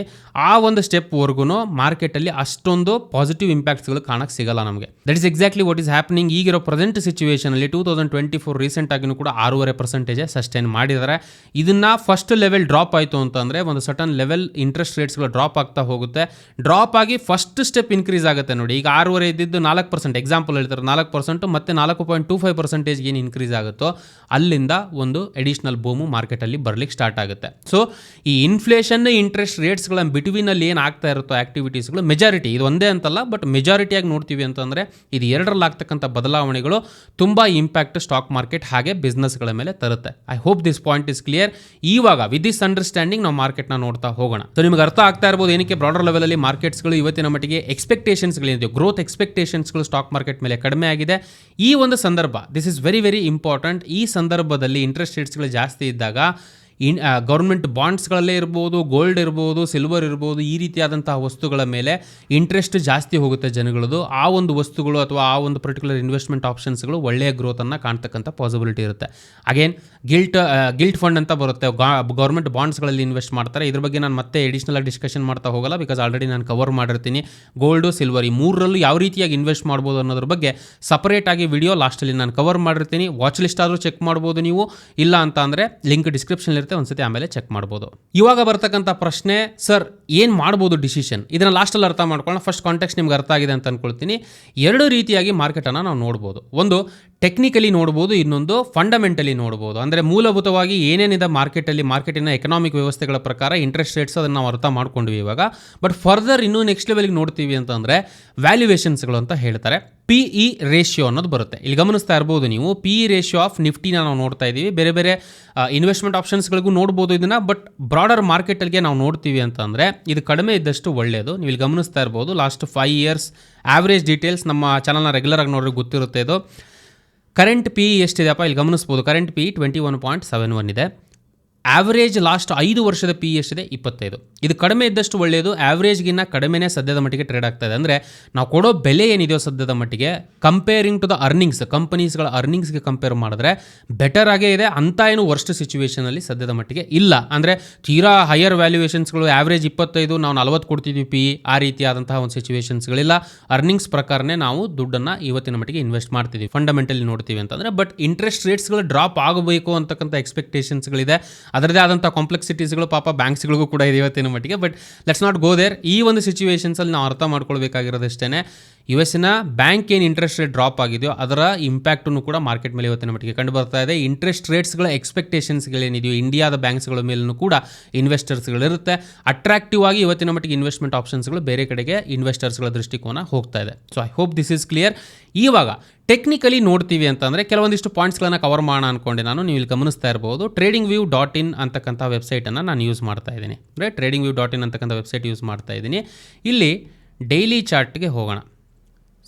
ಆ ಒಂದು ಸ್ಟೆಪ್ವರೆಗೂ ಮಾರ್ಕೆಟಲ್ಲಿ ಅಷ್ಟೊಂದು ಪಾಸಿಟಿವ್ ಇಂಪ್ಯಾಕ್ಟ್ಸ್ಗಳು ಕಾಣಕ್ಕೆ ಸಿಗಲ್ಲ ನಮಗೆ. That is exactly what is happening ಈಗಿರೋ present ಸಿಚುವೇಷನಲ್ಲಿ two thousand twenty four recent ಆಗಿನೂ ಕೂಡ ಆರೂವರೆ ಪರ್ಸೆಂಟೇಜ್ ಸಸ್ಟೈನ್ ಮಾಡಿದ್ದಾರೆ. ಇದನ್ನು ಫಸ್ಟ್ ಲೆವೆಲ್ ಡ್ರಾಪ್ ಆಯಿತು ಅಂತಂದರೆ ಒಂದು ಸಟನ್ ಲೆವೆಲ್ ಇಂಟ್ರೆಸ್ಟ್ ರೇಟ್ಸ್ಗಳು ಡ್ರಾಪ್ ಆಗ್ತಾ ಹೋಗುತ್ತೆ. ಡ್ರಾಪ್ ಆಗಿ ಫಸ್ಟ್ ಸ್ಟೆಪ್ ಇನ್ಕ್ರೀಸ್ ಆಗುತ್ತೆ ನೋಡಿ, ಈಗ ಆರೂವರೆ ಇದ್ದಿದ್ದು ನಾಲ್ಕು ಪರ್ಸೆಂಟ್ ಎಕ್ಸಾಂಪಲ್ ಹೇಳ್ತಾರೆ ನಾಲ್ಕು ಪರ್ಸೆಂಟು ಮತ್ತು ನಾಲ್ಕು ಪಾಯಿಂಟ್ ಟೂ ಫೈವ್ ಪರ್ಸೆಂಟೇಜ್ಗೆ ಏನು ಇನ್ಕ್ರೀಸ್ ಆಗುತ್ತೋ ಅಲ್ಲಿಂದ ಒಂದು ಎಡಿಷನಲ್ ಬೂಮು ಮಾರ್ಕೆಟಲ್ಲಿ ಬರಲಿಕ್ಕೆ ಸ್ಟಾರ್ಟ್ ಆಗುತ್ತೆ. ಸೊ ಈ ಇನ್ಫ್ಲೇಷನ್ ಇಂಟ್ರೆಸ್ಟ್ ರೇಟ್ಸ್ಗಳ ಬಿಟ್ವೀನಲ್ಲಿ ಏನು ಆಗ್ತಾ ಇರುತ್ತೋ ಆಕ್ಟಿವಿಟೀಸ್ಗಳು ಮೆಜಾರಿಟಿ ಇದು ಒಂದೇ ಅಂತಲ್ಲ ಬಟ್ ಮೆಜಾರಿಟಿಯಾಗಿ ನೋಡ್ತೀವಿ ಅಂತಂದರೆ, ಇದು ಎರಡರಲ್ಲಿ ಆಗ್ತಕ್ಕಂಥ ಬದಲಾವಣೆಗಳು ತುಂಬ ಇಂಪ್ಯಾಕ್ಟ್ ಸ್ಟಾಕ್ ಮಾರ್ಕೆಟ್ ಹಾಗೆ ಬಿಸ್ನೆಸ್ಗಳ ಮೇಲೆ ತರುತ್ತೆ. I hope this point is clear ಇವಾಗ ವಿತ್ ದಿಸ್ ಅಂಡರ್ಸ್ಟ್ಯಾಂಡಿಂಗ್ ನಾವು ಮಾರ್ಕೆಟ್ನ ನೋಡ್ತಾ ಹೋಗೋಣ. ಸೊ ನಿಮಗೆ ಅರ್ಥ ಆಗ್ತಾ ಇರ್ಬೋದು, ಏನಕ್ಕೆ ಬ್ರಾಡರ್ ಲೆವೆಲಲ್ಲಿ ಮಾರ್ಕೆಟ್ಸ್ಗಳು ಇವತ್ತಿನ ಮಟ್ಟಿಗೆ ಎಕ್ಸ್ಪೆಕ್ಟೇಷನ್ಸ್ಗಳೇನಿದೆಯೋ ಗ್ರೋತ್ ಎಕ್ಸ್ಪೆಕ್ಟೇಷನ್ಸ್ಗಳು ಸ್ಟಾಕ್ ಮಾರ್ಕೆಟ್ ಮೇಲೆ ಕಡಿಮೆ ಆಗಿದೆ. ಈ ಒಂದು ಸಂದರ್ಭ this is very very important ಈ ಸಂದರ್ಭದಲ್ಲಿ ಇಂಟ್ರೆಸ್ಟ್ ರೇಟ್ಸ್ಗಳು ಜಾಸ್ತಿ ಇದ್ದಾಗ ಇನ್ ಗೌರ್ಮೆಂಟ್ ಬಾಂಡ್ಸ್ಗಳಲ್ಲೇ ಇರ್ಬೋದು ಗೋಲ್ಡ್ ಇರ್ಬೋದು ಸಿಲ್ವರ್ ಇರ್ಬೋದು, ಈ ರೀತಿಯಾದಂತಹ ವಸ್ತುಗಳ ಮೇಲೆ ಇಂಟ್ರೆಸ್ಟ್ ಜಾಸ್ತಿ ಹೋಗುತ್ತೆ ಜನಗಳದು. ಆ ಒಂದು ವಸ್ತುಗಳು ಅಥವಾ ಆ ಒಂದು ಪರ್ಟಿಕ್ಯುಲರ್ ಇನ್ವೆಸ್ಟ್ಮೆಂಟ್ ಆಪ್ಷನ್ಸ್ಗಳು ಒಳ್ಳೆಯ ಗ್ರೋತನ್ನು ಕಾಣ್ತಕ್ಕಂಥ ಪಾಸಿಬಿಲಿಟಿ ಇರುತ್ತೆ. ಅಗೇನ್ ಗಿಲ್ಟ್ ಗಿಲ್ಟ್ ಫಂಡ್ ಅಂತ ಬರುತ್ತೆ. ಗೌರ್ಮೆಂಟ್ ಬಾಂಡ್ಸ್ಗಳಲ್ಲಿ ಇನ್ವೆಸ್ಟ್ ಮಾಡ್ತಾರೆ. ಇದ್ರ ಬಗ್ಗೆ ನಾನು ಮತ್ತೆ ಎಡಿಷನಲ್ ಆಗಿ ಡಿಸ್ಕಷನ್ ಮಾಡ್ತಾ ಹೋಗಲ್ಲ ಬಿಕಾಸ್ ಆಲ್ರೆಡಿ ನಾನು ಕವರ್ ಮಾಡಿರ್ತೀನಿ. ಗೋಲ್ಡು ಸಿಲ್ವರ್ ಈ ಮೂರರಲ್ಲೂ ಯಾವ ರೀತಿಯಾಗಿ ಇನ್ವೆಸ್ಟ್ ಮಾಡ್ಬೋದು ಅನ್ನೋದ್ರ ಬಗ್ಗೆ ಸಪರೇಟ್ ಆಗಿ ವಿಡಿಯೋ ಲಾಸ್ಟಲ್ಲಿ ನಾನು ಕವರ್ ಮಾಡಿರ್ತೀನಿ. ವಾಚ್ ಲಿಸ್ಟ್ ಆದರೂ ಚೆಕ್ ಮಾಡ್ಬೋದು ನೀವು. ಇಲ್ಲ ಅಂತ ಅಂದರೆ ಲಿಂಕ್ ಡಿಸ್ಕ್ರಿಪ್ಷನ್ ಒಂದ್ಸತಿ ಆಮೇಲೆ ಚೆಕ್ ಮಾಡ್ಬೋದು. ಇವಾಗ ಬರ್ತಕ್ಕಂಥ ಪ್ರಶ್ನೆ, ಸರ್, ಏನು ಮಾಡ್ಬೋದು ಡಿಸಿಷನ್ ಇದನ್ನು ಲಾಸ್ಟಲ್ಲಿ ಅರ್ಥ ಮಾಡ್ಕೊಳ್ಳೋಣ. ಫಸ್ಟ್ ಕಾಂಟೆಕ್ಸ್ ನಿಮ್ಗೆ ಅರ್ಥ ಆಗಿದೆ ಅಂತ ಅನ್ಕೊಳ್ತೀನಿ. ಎರಡು ರೀತಿಯಾಗಿ ಮಾರ್ಕೆಟನ್ನು ನಾವು ನೋಡ್ಬೋದು. ಒಂದು ಟೆಕ್ನಿಕಲಿ ನೋಡ್ಬೋದು, ಇನ್ನೊಂದು ಫಂಡಮೆಂಟಲಿ ನೋಡ್ಬೋದು. ಅಂದರೆ ಮೂಲಭೂತವಾಗಿ ಏನೇನಿದೆ ಮಾರ್ಕೆಟಲ್ಲಿ ಮಾರ್ಕೆಟಿನ ಎಕನಾಮಿಕ್ ವ್ಯವಸ್ಥೆಗಳ ಪ್ರಕಾರ ಇಂಟ್ರೆಸ್ಟ್ ರೇಟ್ಸ್ ಅದನ್ನು ನಾವು ಅರ್ಥ ಮಾಡ್ಕೊಂಡ್ವಿ ಇವಾಗ. ಬಟ್ ಫರ್ದರ್ ಇನ್ನೂ ನೆಕ್ಸ್ಟ್ ಲೆವೆಲ್ಗೆ ನೋಡ್ತೀವಿ ಅಂತಂದರೆ ವ್ಯಾಲ್ಯೂಯೇಷನ್ಸ್ಗಳು ಅಂತ ಹೇಳ್ತಾರೆ. ಪಿ ಇ ರೇಷಿಯೋ ಅನ್ನೋದು ಬರುತ್ತೆ. ಇಲ್ಲಿ ಗಮನಿಸ್ತಾ ಇರ್ಬೋದು ನೀವು, ಪಿ ಇ ರೇಷಿಯೋ ಆಫ್ ನಿಫ್ಟಿನ ನಾವು ನೋಡ್ತಾ ಇದ್ದೀವಿ ಬೇರೆ ಬೇರೆ ಇನ್ವೆಸ್ಟ್ಮೆಂಟ್ ಆಪ್ಷನ್ಸ್ಗಳಿಗೂ ನೋಡ್ಬೋದು ಇದನ್ನು, ಬಟ್ ಬ್ರಾಡರ್ ಮಾರ್ಕೆಟಲ್ಲಿಗೆ ನಾವು ನೋಡ್ತೀವಿ ಅಂತಂದರೆ, ಇದು ಕಡಿಮೆ ಇದ್ದಷ್ಟು ಒಳ್ಳೆಯದು ನೀವು ಇಲ್ಲಿ ಗಮನಿಸ್ತಾ ಇರ್ಬೋದು last five years average details ನಮ್ಮ ಚಾನಲ್ನ ರೆಗ್ಯುಲರಾಗಿ ನೋಡ್ರಿಗೆ ಗೊತ್ತಿರುತ್ತೆ ಇದು. ಕರೆಂಟ್ ಪಿ ಎಷ್ಟಿದೆಯಪ್ಪ ಇಲ್ಲಿ ಗಮನಿಸ್ಬೋದು. Current P twenty one point seven one ಇದೆ. ಆವ್ರೇಜ್ ಲಾಸ್ಟ್ ಐದು ವರ್ಷದ ಪಿ ಎಷ್ಟಿದೆ ಇಪ್ಪತ್ತೈದು. ಇದು ಕಡಿಮೆ ಇದ್ದಷ್ಟು ಒಳ್ಳೆಯದು. ಆವ್ರೇಜ್ಗಿನ್ನ ಕಡಿಮೆನೇ ಸದ್ಯದ ಮಟ್ಟಿಗೆ ಟ್ರೇಡ್ ಆಗ್ತಾ ಇದೆ ಅಂದರೆ ನಾವು ಕೊಡೋ ಬೆಲೆ ಏನಿದೆಯೋ ಸದ್ಯದ ಮಟ್ಟಿಗೆ ಕಂಪೇರಿಂಗ್ ಟು ದ ಅರ್ನಿಂಗ್ಸ್ ಕಂಪನೀಸ್ಗಳ ಅರ್ನಿಂಗ್ಸ್ಗೆ ಕಂಪೇರ್ ಮಾಡಿದ್ರೆ ಬೆಟರ್ ಆಗೇ ಇದೆ. ಅಂತ ಏನು ವರ್ಸ್ಟ್ ಸಿಚುವೇಷನಲ್ಲಿ ಸದ್ಯದ ಮಟ್ಟಿಗೆ ಇಲ್ಲ. ಅಂದರೆ ತೀರಾ ಹೈಯರ್ ವ್ಯಾಲ್ಯೂಯೇಷನ್ಸ್ಗಳು ಆವ್ರೇಜ್ ಇಪ್ಪತ್ತೈದು, ನಾವು ನಲವತ್ತು ಕೊಡ್ತಿದ್ವಿ ಪಿ ಆ ರೀತಿಯಾದಂತಹ ಒಂದು ಸಿಚುವೇಷನ್ಸ್ಗಳಿಲ್ಲ ಅರ್ನಿಂಗ್ಸ್ ಪ್ರಕಾರನೇ ನಾವು ದುಡ್ಡನ್ನು ಇವತ್ತಿನ ಮಟ್ಟಿಗೆ ಇನ್ವೆಸ್ಟ್ ಮಾಡ್ತೀವಿ ಫಂಡಮೆಂಟಲಿ ನೋಡ್ತೀವಿ ಅಂತಂದರೆ ಬಟ್ ಇಂಟ್ರೆಸ್ಟ್ ರೇಟ್ಸ್ಗಳು ಡ್ರಾಪ್ ಆಗಬೇಕು ಅಂತಕ್ಕಂಥ ಎಕ್ಸ್ಪೆಕ್ಟೇಷನ್ಸ್ಗಳಿದೆ ಅದರದೇ ಆದಂಥ ಕಾಂಪ್ಲೆಕ್ಸಿಟೀಸ್ಗಳು ಪಾಪ ಬ್ಯಾಂಕ್ಸ್ಗಳಿಗೂ ಕೂಡ ಇದೆ ಇವತ್ತಿನ ಮಟ್ಟಿಗೆ. But let's not go there ಈ ಒಂದು ಸಿಚುವೇಷನ್ಸಲ್ಲಿ ನಾವು ಅರ್ಥ ಮಾಡ್ಕೊಳ್ಬೇಕಾಗಿರೋದಷ್ಟೇ ಯು ನ ಬ್ಯಾಂಕ್ ಏನು ಇಂಟ್ರೆಸ್ಟ್ ರೇಟ್ ಡ್ರಾಪ್ ಆಗಿದೆಯೋ ಅದರ ಇಂಪ್ಯಾಕ್ಟನ್ನು ಕೂಡ ಮಾರ್ಕೆಟ್ ಮೇಲೆ ಇವತ್ತಿನ ಮಟ್ಟಿಗೆ ಕಂಡು ಬರ್ತಾ ಇದೆ. ಇಂಟ್ರೆಸ್ಟ್ ರೇಟ್ಸ್ಗಳ ಎಕ್ಸ್ಪೆಕ್ಟೇಷನ್ಸ್ಗಳೇನಿದೆಯೋ ಇಂಡಿಯಾದ ಬ್ಯಾಂಕ್ಸ್ಗಳ ಮೇಲೂ ಕೂಡ ಇನ್ವೆಸ್ಟರ್ಸ್ಗಳಿರುತ್ತೆ ಅಟ್ರಾಕ್ಟಿವ್ ಆಗಿ ಇವತ್ತಿನ ಮಟ್ಟಿಗೆ ಇನ್ವೆಸ್ಟ್ಮೆಂಟ್ ಆಪ್ಷನ್ಸ್ಗಳು ಬೇರೆ ಕಡೆಗೆ ಇನ್ವೆಸ್ಟರ್ಸ್ಗಳ ದೃಷ್ಟಿಕೋನ ಹೋಗ್ತಾ ಇದೆ. So I hope this is clear ಇವಾಗ ಟೆಕ್ನಿಕಲಿ ನೋಡ್ತೀವಿ ಅಂತಂದರೆ ಕೆಲವೊಂದಿಷ್ಟು ಪಾಯಿಂಟ್ಸ್ಗಳನ್ನು ಕವರ್ ಮಾಡೋಣ ಅಂದ್ಕೊಂಡೆ ನಾನು. ನೀವು ಇಲ್ಲಿ ಗಮನಿಸ್ತಾ ಇರ್ಬೋದು. ಟ್ರೇಡಿಂಗ್ ವ್ಯೂ ಡಾಟ್ ಇನ್ ಅಂತಕ್ಕಂಥ ವೆಬ್ಸೈಟನ್ನು ನಾನು ಯೂಸ್ ಮಾಡ್ತಾ ಇದ್ದೀನಿ. Right trading view dot in ಅಂತಕ್ಕಂಥ ವೆಬ್ಸೈಟ್ ಯೂಸ್ ಮಾಡ್ತಾ ಇದ್ದೀನಿ. ಇಲ್ಲಿ ಡೈಲಿ ಚಾರ್ಟ್ಗೆ ಹೋಗೋಣ.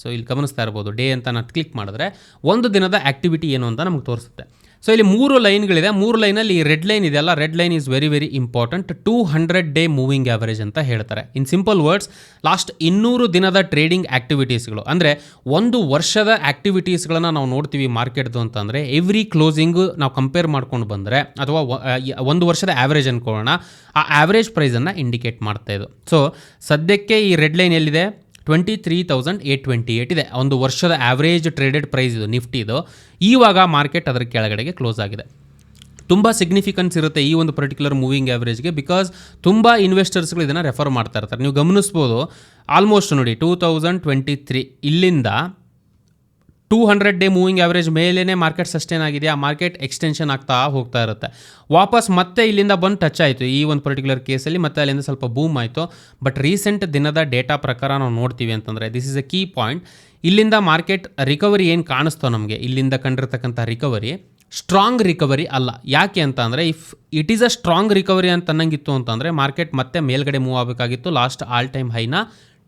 ಸೊ ಇಲ್ಲಿ ಗಮನಿಸ್ತಾ ಇರ್ಬೋದು. ಡೇ ಅಂತ ನಾನು ಕ್ಲಿಕ್ ಮಾಡಿದ್ರೆ ಒಂದು ದಿನದ ಆ್ಯಕ್ಟಿವಿಟಿ ಏನು ಅಂತ ನಮಗೆ ತೋರಿಸುತ್ತೆ. ಸೊ ಇಲ್ಲಿ ಮೂರು ಲೈನ್ಗಳಿದೆ. ಮೂರು ಲೈನಲ್ಲಿ ಈ ರೆಡ್ ಲೈನ್ ಇದೆಯಲ್ಲ red line is very very important two hundred day moving average ಅಂತ ಹೇಳ್ತಾರೆ. ಇನ್ ಸಿಂಪಲ್ ವರ್ಡ್ಸ್ ಲಾಸ್ಟ್ ಇನ್ನೂರು ದಿನದ ಟ್ರೇಡಿಂಗ್ ಆ್ಯಕ್ಟಿವಿಟೀಸ್ಗಳು ಅಂದರೆ ಒಂದು ವರ್ಷದ ಆ್ಯಕ್ಟಿವಿಟೀಸ್ಗಳನ್ನು ನಾವು ನೋಡ್ತೀವಿ ಮಾರ್ಕೆಟ್ದು ಅಂತಂದರೆ ಎವ್ರಿ ಕ್ಲೋಸಿಂಗು ನಾವು ಕಂಪೇರ್ ಮಾಡ್ಕೊಂಡು ಬಂದರೆ, ಅಥವಾ ಒಂದು ವರ್ಷದ ಆವರೇಜ್ ಅನ್ಕೊಳ್ಳೋಣ. ಆ ಆ್ಯಾವ್ರೇಜ್ ಪ್ರೈಸನ್ನು ಇಂಡಿಕೇಟ್ ಮಾಡ್ತಾ ಇದು ಸೊ ಸದ್ಯಕ್ಕೆ ಈ ರೆಡ್ ಲೈನ್ ಎಲ್ಲಿದೆ? Twenty three thousand eight twenty eight ಇದೆ. ಒಂದು ವರ್ಷದ ಆವ್ರೇಜ್ ಟ್ರೇಡೆಡ್ ಪ್ರೈಸ್ ಇದು ನಿಫ್ಟಿದು ಈವಾಗ ಮಾರ್ಕೆಟ್ ಅದರ ಕೆಳಗಡೆಗೆ ಕ್ಲೋಸ್ ಆಗಿದೆ. ತುಂಬ ಸಿಗ್ನಿಫಿಕೆನ್ಸ್ ಇರುತ್ತೆ ಈ ಒಂದು ಪರ್ಟಿಕ್ಯುಲರ್ ಮೂವಿಂಗ್ ಆ್ಯಾವ್ರೇಜ್ಗೆ ಬಿಕಾಸ್ ತುಂಬ ಇನ್ವೆಸ್ಟರ್ಸ್ಗಳು ಇದನ್ನು ರೆಫರ್ ಮಾಡ್ತಾ ಇರ್ತಾರೆ. ನೀವು ಗಮನಿಸ್ಬೋದು ಆಲ್ಮೋಸ್ಟ್ ನೋಡಿ ಟೂ ತೌಸಂಡ್ ಟ್ವೆಂಟಿ ತ್ರೀ ಇಲ್ಲಿಂದ two hundred day moving average ಮೇಲೇ ಮಾರ್ಕೆಟ್ ಸಸ್ಟೈನ್ ಆಗಿದೆ, ಆ ಮಾರ್ಕೆಟ್ ಎಕ್ಸ್ಟೆನ್ಷನ್ ಆಗ್ತಾ ಹೋಗ್ತಾ ಇರುತ್ತೆ. ವಾಪಸ್ ಮತ್ತೆ ಇಲ್ಲಿಂದ ಬಂದು ಟಚ್ ಆಯಿತು. ಈ ಒಂದು ಪರ್ಟಿಕ್ಯುಲರ್ ಕೇಸಲ್ಲಿ ಮತ್ತೆ ಅಲ್ಲಿಂದ ಸ್ವಲ್ಪ ಬೂಮ್ ಆಯಿತು. ಬಟ್ ರೀಸೆಂಟ್ ದಿನದ ಡೇಟಾ ಪ್ರಕಾರ ನಾವು ನೋಡ್ತೀವಿ ಅಂತಂದರೆ this is a key point ಇಲ್ಲಿಂದ ಮಾರ್ಕೆಟ್ ರಿಕವರಿ ಏನು ಕಾಣಿಸ್ತೋ ನಮಗೆ? ಇಲ್ಲಿಂದ ಕಂಡಿರ್ತಕ್ಕಂಥ ರಿಕವರಿ ಸ್ಟ್ರಾಂಗ್ ರಿಕವರಿ ಅಲ್ಲ. ಯಾಕೆ ಅಂತ ಅಂದರೆ if it is a strong recovery ಅಂತ ಅನ್ನಂಗಿತ್ತು ಅಂತಂದರೆ ಮಾರ್ಕೆಟ್ ಮತ್ತೆ ಮೇಲ್ಗಡೆ ಮೂವ್ ಆಗಬೇಕಾಗಿತ್ತು. ಲಾಸ್ಟ್ ಆಲ್ ಟೈಮ್ ಹೈನ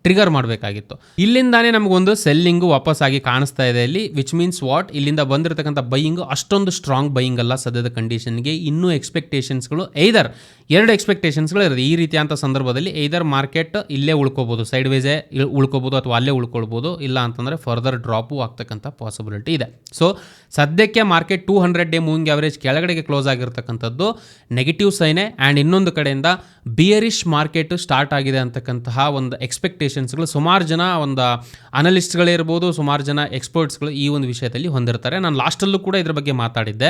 ಟ್ರಿಗರ್ ಮಾಡಬೇಕಾಗಿತ್ತು. ಇಲ್ಲಿಂದಾನೇ ನಮಗೊಂದು ಸೆಲ್ಲಿಂಗು ವಾಪಸ್ ಆಗಿ ಕಾಣಿಸ್ತಾ ಇದೆ ಇಲ್ಲಿ ವಿಚ್ ಮೀನ್ಸ್ ವಾಟ್ ಇಲ್ಲಿಂದ ಬಂದಿರತಕ್ಕಂಥ ಬೈಯಿಂಗು ಅಷ್ಟೊಂದು ಸ್ಟ್ರಾಂಗ್ ಬೈಯಿಂಗ್ ಅಲ್ಲ ಸದ್ಯದ ಕಂಡೀಷನ್ಗೆ ಇನ್ನೂ ಎಕ್ಸ್ಪೆಕ್ಟೇಷನ್ಸ್ಗಳು ಐದರ್ ಎರಡು ಎಕ್ಸ್ಪೆಕ್ಟೇಷನ್ಸ್ಗಳು ಇರೋದು. ಈ ರೀತಿಯಂಥ ಸಂದರ್ಭದಲ್ಲಿ ಐದರ್ ಮಾರ್ಕೆಟ್ ಇಲ್ಲೇ ಉಳ್ಕೋಬೋದು ಸೈಡ್ ವೇಸೇ ಉಳ್ಕೋಬೋದು ಅಥವಾ ಅಲ್ಲೇ ಉಳ್ಕೊಳ್ಬೋದು, ಇಲ್ಲ ಅಂತಂದರೆ ಫರ್ದರ್ ಡ್ರಾಪು ಆಗ್ತಕ್ಕಂಥ ಪಾಸಿಬಿಲಿಟಿ ಇದೆ. ಸೊ ಸದ್ಯಕ್ಕೆ market two hundred day moving average ಕೆಳಗಡೆಗೆ ಕ್ಲೋಸ್ ಆಗಿರ್ತಕ್ಕಂಥದ್ದು ನೆಗೆಟಿವ್ ಸೈನೆ ಆ್ಯಂಡ್ ಇನ್ನೊಂದು ಕಡೆಯಿಂದ ಬಿಯರಿಶ್ ಮಾರ್ಕೆಟ್ ಸ್ಟಾರ್ಟ್ ಆಗಿದೆ ಅಂತಕ್ಕಂತಹ ಒಂದು ಎಕ್ಸ್ಪೆಕ್ಟೇಷನ್ಸ್ಗಳು ಸುಮಾರು ಜನ ಒಂದು ಅನಲಿಸ್ಟ್ಗಳೇ ಇರ್ಬೋದು, ಸುಮಾರು ಜನ ಎಕ್ಸ್ಪರ್ಟ್ಸ್ಗಳು ಈ ಒಂದು ವಿಷಯದಲ್ಲಿ ಹೊಂದಿರ್ತಾರೆ. ನಾನು ಲಾಸ್ಟಲ್ಲೂ ಕೂಡ ಇದ್ರ ಬಗ್ಗೆ ಮಾತಾಡಿದ್ದೆ.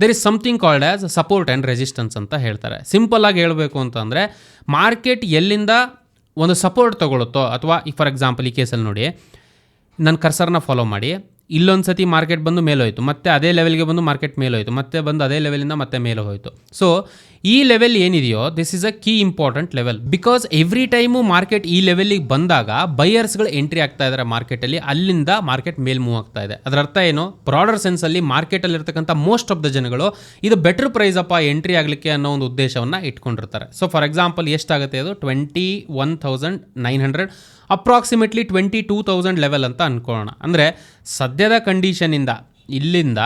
There is something called as support and resistance ಅಂತ ಹೇಳ್ತಾರೆ. ಸಿಂಪಲ್ ಆಗಿ ಹೇಳಬೇಕು ಅಂತಂದರೆ ಮಾರ್ಕೆಟ್ ಎಲ್ಲಿಂದ ಒಂದು ಸಪೋರ್ಟ್ ತೊಗೊಳುತ್ತೋ, ಅಥವಾ ಈ ಫಾರ್ ಎಕ್ಸಾಂಪಲ್ ಈ ಕೇಸಲ್ಲಿ ನೋಡಿ ನನ್ನ ಕರ್ಸರ್ನ ಫಾಲೋ ಮಾಡಿ ಇಲ್ಲೊಂದು ಸತಿ ಮಾರ್ಕೆಟ್ ಬಂದು ಮೇಲೋಯ್ತು ಮತ್ತೆ ಅದೇ ಲೆವೆಲ್ಗೆ ಬಂದು ಮಾರ್ಕೆಟ್ ಮೇಲೋಯ್ತು ಮತ್ತೆ ಬಂದು ಅದೇ ಲೆವೆಲಿಂದ ಮತ್ತೆ ಮೇಲೆ ಹೋಯಿತು. ಸೊ ಈ ಲೆವೆಲ್ ಏನಿದೆಯೋ this is a key important level because every time market ಈ ಲೆವೆಲಿಗೆ ಬಂದಾಗ ಬೈಯರ್ಸ್ಗಳು ಎಂಟ್ರಿ ಆಗ್ತಾ ಇದ್ದಾರೆ ಮಾರ್ಕೆಟಲ್ಲಿ ಅಲ್ಲಿಂದ ಮಾರ್ಕೆಟ್ ಮೇಲ್ ಮೂವ್ ಆಗ್ತಾ ಇದೆ. ಅದರ ಅರ್ಥ ಏನು? ಬ್ರಾಡರ್ ಸೆನ್ಸಲ್ಲಿ ಮಾರ್ಕೆಟಲ್ಲಿ ಇರ್ತಕ್ಕಂಥ ಮೋಸ್ಟ್ ಆಫ್ ದ ಜನಗಳು, ಇದು ಬೆಟರ್ ಪ್ರೈಸ್ ಅಪ್ಪ ಎಂಟ್ರಿ ಆಗಲಿಕ್ಕೆ ಅನ್ನೋ ಒಂದು ಉದ್ದೇಶವನ್ನು ಇಟ್ಕೊಂಡಿರ್ತಾರೆ. ಸೊ ಫಾರ್ ಎಕ್ಸಾಂಪಲ್ ಎಷ್ಟಾಗುತ್ತೆ ಅದು twenty one thousand nine hundred approximately twenty two thousand level ಅಂತ ಅನ್ಕೊಳ್ಳೋಣ. ಅಂದರೆ, ಸದ್ಯದ ಕಂಡೀಷನಿಂದ ಇಲ್ಲಿಂದ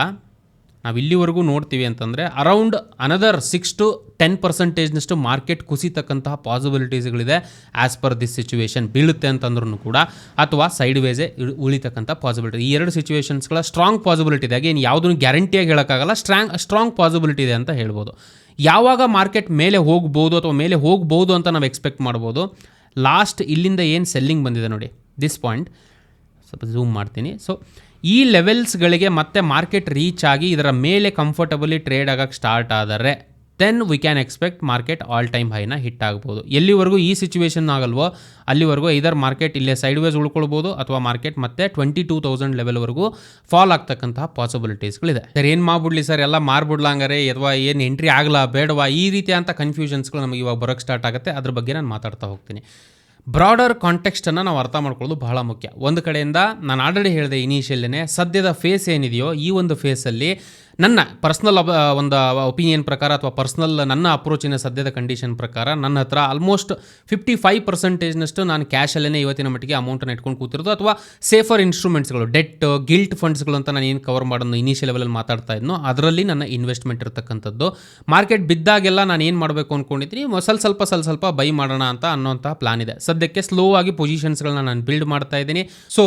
ನಾವು ಇಲ್ಲಿವರೆಗೂ ನೋಡ್ತೀವಿ ಅಂತಂದರೆ around another six to ten ಪರ್ಸೆಂಟೇಜ್ನಷ್ಟು market ಕುಸಿತಕ್ಕಂತಹ ಪಾಸಿಬಿಲಿಟೀಸ್ಗಳಿದೆ ಆ್ಯಸ್ ಪರ್ ದಿಸ್ ಸಿಚುವೇಷನ್ ಬೀಳುತ್ತೆ ಅಂತಂದ್ರೂ ಕೂಡ ಅಥವಾ ಸೈಡ್ ವೇಸೇ ಉಳಿತಕ್ಕಂಥ ಪಾಸಿಬಿಲಿಟಿ ಈ ಎರಡು ಸಿಚುವೇಶನ್ಸ್ಗಳ ಸ್ಟ್ರಾಂಗ್ ಪಾಸಿಬಿಲಿಟಿ ಇದೆ. ಅಗೇನು ಯಾವುದನ್ನು ಗ್ಯಾರಂಟಿಯಾಗಿ ಹೇಳೋಕ್ಕಾಗಲ್ಲ ಸ್ಟ್ರಾಂಗ್ ಸ್ಟ್ರಾಂಗ್ ಪಾಸಿಬಿಲಿಟಿ ಇದೆ ಅಂತ ಹೇಳ್ಬೋದು. ಯಾವಾಗ ಮಾರ್ಕೆಟ್ ಮೇಲೆ ಹೋಗ್ಬೋದು ಅಥವಾ ಮೇಲೆ ಹೋಗ್ಬೋದು ಅಂತ ನಾವು ಎಕ್ಸ್ಪೆಕ್ಟ್ ಮಾಡ್ಬೋದು ಲಾಸ್ಟ್ ಇಲ್ಲಿಂದ ಏನು ಸೆಲ್ಲಿಂಗ್ ಬಂದಿದೆ ನೋಡಿ ದಿಸ್ ಪಾಯಿಂಟ್ ಸ್ವಲ್ಪ ಝೂಮ್ ಮಾಡ್ತೀನಿ. ಸೊ ಈ ಲೆವೆಲ್ಸ್ಗಳಿಗೆ ಮತ್ತೆ ಮಾರ್ಕೆಟ್ ರೀಚ್ ಆಗಿ ಇದರ ಮೇಲೆ ಕಂಫರ್ಟಬಲಿ ಟ್ರೇಡ್ ಆಗೋಕ್ಕೆ ಸ್ಟಾರ್ಟ್ ಆದರೆ then we can expect market all time ಹೈನ ಹಿಟ್ ಆಗ್ಬೋದು. ಎಲ್ಲಿವರೆಗೂ ಈ ಸಿಚುವೇಶನ್ ಆಗಲ್ವೋ, ಅಲ್ಲಿವರೆಗೂ ಇದರ್ ಮಾರ್ಕೆಟ್ ಇಲ್ಲೇ ಸೈಡ್ ವೇಸ್ ಉಳ್ಕೊಳ್ಬೋದು ಅಥವಾ ಮಾರ್ಕೆಟ್ ಮತ್ತೆ ಟ್ವೆಂಟಿ ಟೂ ತೌಸಂಡ್ ಲೆವೆಲ್ವರೆಗೂ ಫಾಲ್ ಆಗ್ತಕ್ಕಂತಹ ಪಾಸಿಬಿಲಿಟೀಸ್ಗಳಿದೆ ಸರ್, ಏನು ಮಾಡ್ಬಿಡ್ಲಿ ಸರ್? ಎಲ್ಲ ಮಾರ್ಬಿಡ್ಲಾಂಗಾರೆ ಅಥವಾ ಏನು ಎಂಟ್ರಿ ಆಗಲ್ಲ ಬೇಡವಾ? ಈ ರೀತಿಯಂಥ ಕನ್ಫ್ಯೂಷನ್ಸ್ಗಳು ನಮಗೆ ಇವಾಗ ಬರೋಕ್ಕೆ ಸ್ಟಾರ್ಟ್ ಆಗುತ್ತೆ. ಅದ್ರ ಬಗ್ಗೆ ನಾನು ಮಾತಾಡ್ತಾ ಹೋಗ್ತೀನಿ. ಬ್ರಾಡರ್ ಕಾಂಟೆಕ್ಸ್ಟನ್ನು ನಾವು ಅರ್ಥ ಮಾಡ್ಕೊಳ್ಳೋದು ಬಹಳ ಮುಖ್ಯ. ಒಂದು ಕಡೆಯಿಂದ ನಾನು ಆಲ್ರೆಡಿ ಹೇಳಿದೆ ಇನಿಷಿಯಲ್ಲೇ ಸದ್ಯದ ಫೇಸ್ ಏನಿದೆಯೋ ಈ ಒಂದು ಫೇಸಲ್ಲಿ ನನ್ನ ಪರ್ಸ್ನಲ್ ಒಂದು ಒಪಿನಿಯನ್ ಪ್ರಕಾರ ಅಥವಾ ಪರ್ಸ್ನಲ್ ನನ್ನ ಅಪ್ರೋಚಿನ ಸದ್ಯದ ಕಂಡೀಷನ್ ಪ್ರಕಾರ ನನ್ನ ಹತ್ರ ಆಲ್ಮೋಸ್ಟ್ ಫಿಫ್ಟಿ ಫೈವ್ ಪರ್ಸೆಂಟೇಜ್ನಷ್ಟು ನಾನು ಕ್ಯಾಶಲ್ಲೇ ಇವತ್ತಿನ ಮಟ್ಟಿಗೆ ಅಮೌಂಟನ್ನು ಇಟ್ಕೊಂಡು ಕೂತಿರೋದು ಅಥವಾ ಸೇಫರ್ ಇನ್ಸ್ಟ್ರೂಮೆಂಟ್ಸ್ಗಳು ಡೆಟ್ ಗಿಲ್ಟ್ ಫಂಡ್ಸ್ಗಳು ಅಂತ ನಾನು ಏನು ಕವರ್ ಮಾಡೋದು ಇನಿಷಿಯಲ್ ಲೆವೆಲಲ್ಲಿ ಮಾತಾಡ್ತಾ ಇದ್ನೋ ಅದರಲ್ಲಿ ನನ್ನ ಇನ್ವೆಸ್ಟ್ಮೆಂಟ್ ಇರತಕ್ಕಂಥದ್ದು. ಮಾರ್ಕೆಟ್ ಬಿದ್ದಾಗೆಲ್ಲ ನಾನು ಏನು ಮಾಡಬೇಕು ಅಂದ್ಕೊಂಡಿದ್ದೀನಿ ಸ್ವಲ್ಪ ಸ್ವಲ್ಪ ಸ್ವಲ್ಪ ಸ್ವಲ್ಪ ಬೈ ಮಾಡೋಣ ಅಂತ ಅನ್ನೋಂಥ ಪ್ಲಾನ್ ಇದೆ. ಸದ್ಯಕ್ಕೆ ಸ್ಲೋ ಆಗಿ ಪೊಸಿಷನ್ಸ್ಗಳನ್ನ ನಾನು ಬಿಲ್ಡ್ ಮಾಡ್ತಾ ಇದ್ದೀನಿ. ಸೊ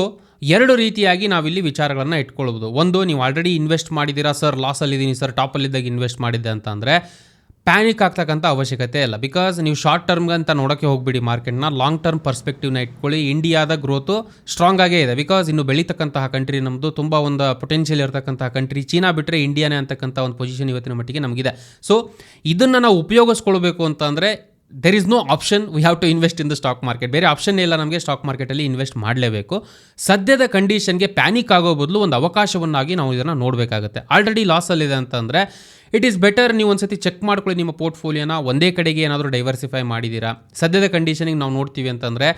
ಎರಡು ರೀತಿಯಾಗಿ ನಾವಿಲ್ಲಿ ವಿಚಾರಗಳನ್ನು ಇಟ್ಕೊಳ್ಬೋದು ಒಂದು, ನೀವು ಆಲ್ರೆಡಿ ಇನ್ವೆಸ್ಟ್ ಮಾಡಿದ್ದೀರಾ, ಸರ್ ಲಾಸಲ್ಲಿದ್ದೀನಿ ಸರ್ ಟಾಪಲ್ಲಿದ್ದಾಗ ಇನ್ವೆಸ್ಟ್ ಮಾಡಿದ್ದೆ ಅಂತ ಅಂದರೆ ಪ್ಯಾನಿಕ್ ಆಗ್ತಕ್ಕಂಥ ಅವಶ್ಯಕತೆ ಇಲ್ಲ. ಬಿಕಾಸ್ ನೀವು ಶಾರ್ಟ್ ಟರ್ಮ್ಗೆ ಅಂತ ನೋಡೋಕ್ಕೆ ಹೋಗ್ಬಿಡಿ ಮಾರ್ಕೆಟ್ನ ಲಾಂಗ್ ಟರ್ಮ್ ಪರ್ಸ್ಪೆಕ್ಟಿವ್ನ ಇಟ್ಕೊಳ್ಳಿ. ಇಂಡಿಯಾದ ಗ್ರೋತು ಸ್ಟ್ರಾಂಗ್ ಆಗೇ ಇದೆ. ಬಿಕಾಸ್ ಇನ್ನು ಬೆಳೀತಕ್ಕಂತಹ ಕಂಟ್ರಿ ನಮ್ಮದು ತುಂಬ ಒಂದು ಪೊಟೆನ್ಷಿಯಲ್ ಇರತಕ್ಕಂತಹ ಕಂಟ್ರಿ ಚೀನಾ ಬಿಟ್ಟರೆ ಇಂಡಿಯಾನೇ ಅಂತಕ್ಕಂಥ ಒಂದು ಪೊಸಿಷನ್ ಇವತ್ತಿನ ಮಟ್ಟಿಗೆ ನಮಗಿದೆ. ಸೊ ಇದನ್ನು ನಾವು ಉಪಯೋಗಿಸ್ಕೊಳ್ಬೇಕು ಅಂತಂದರೆ there is no option we have to invest in the stock market ಬೇರೆ ಆಪ್ಷನ್ ಇಲ್ಲ. ನಮಗೆ ಸ್ಟಾಕ್ ಮಾರ್ಕೆಟಲ್ಲಿ ಇನ್ವೆಸ್ಟ್ ಮಾಡಲೇಬೇಕು. ಸದ್ಯದ ಕಂಡೀಷನ್ಗೆ ಪ್ಯಾನಿಕ್ ಆಗೋ ಬದಲು ಒಂದು ಅವಕಾಶವನ್ನಾಗಿ ನಾವು ಇದನ್ನು ನೋಡಬೇಕಾಗುತ್ತೆ. ಆಲ್ರೆಡಿ ಲಾಸಲ್ಲಿದೆ ಅಂತಂದರೆ ಇಟ್ ಈಸ್ ಬೆಟರ್ ನೀವು ಒಂದ್ಸತಿ ಚೆಕ್ ಮಾಡ್ಕೊಳ್ಳಿ ನಿಮ್ಮ ಪೋರ್ಟ್ಫೋಲಿಯೋನ ಒಂದೇ ಕಡೆಗೆ ಏನಾದರೂ ಡೈವರ್ಸಿಫೈ ಮಾಡಿದ್ದೀರಾ? ಸದ್ಯದ ಕಂಡೀಷನಿಗೆ ನಾವು ನೋಡ್ತೀವಿ ಅಂತಂದರೆ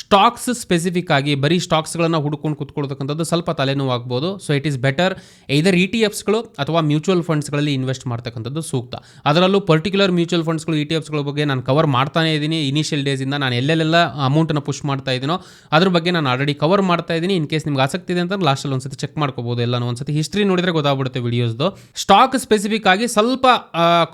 ಸ್ಟಾಕ್ಸ್ ಸ್ಪೆಸಿಫಿಕ್ ಆಗಿ ಬರೀ ಸ್ಟಾಕ್ಸ್ಗಳನ್ನು ಹುಡ್ಕೊಂಡು ಕುತ್ಕೊಳ್ತಕ್ಕಂಥದ್ದು ಸ್ವಲ್ಪ ತಲೆನೋವು ಆಗ್ಬೋದು so it is better either E T ಎಫ್ಸ್ಗಳು ಅಥವಾ ಮ್ಯೂಚುವಲ್ ಫಂಡ್ಸ್ಗಳಲ್ಲಿ ಇನ್ವೆಸ್ಟ್ ಮಾಡ್ತಕ್ಕಂಥದ್ದು ಸೂಕ್ತ. ಅದರಲ್ಲೂ ಪರ್ಟಿಕ್ಯುಲರ್ ಮ್ಯೂಚುವಲ್ ಫಂಡ್ಸ್ಗಳು ಇ ಟಿ ಎಫ್ಸ್ಗಳ ಬಗ್ಗೆ ನಾನು ಕವರ್ ಮಾಡ್ತಾನೇ ಇದ್ದೀನಿ. ಇನಿಷಿಯಲ್ ಡೇಸಿಂದ ನಾನು ಎಲ್ಲೆಲ್ಲೆಲ್ಲ ಅಮೌಂಟನ್ನು ಪುಷ್ ಮಾಡ್ತಾ ಇದ್ದೀನೋ, ಅದ್ರ ಬಗ್ಗೆ ನಾನು ಆಲ್ರೆಡಿ ಕವರ್ ಮಾಡ್ತಾ ಇದ್ದೀನಿ. ಇನ್ ಕೇಸ್ ನಿಮ್ಗೆ ಆಸಕ್ತಿ ಇದೆ ಅಂತ ಲಾಸ್ಟಲ್ಲಿ ಒಂದ್ಸತಿ ಚೆಕ್ ಮಾಡ್ಕೋಬಹುದು ಎಲ್ಲ ಒಂದ್ಸತಿ ಹಿಸ್ಟ್ರಿ ನೋಡಿದ್ರೆ ಗೊತ್ತಾಗ್ಬಿಡುತ್ತೆ ವಿಡಿಯೋಸ್ದು ಸ್ಟಾಕ್ ಸ್ಪೆಸಿಫಿಕ್ ಸ್ವಲ್ಪ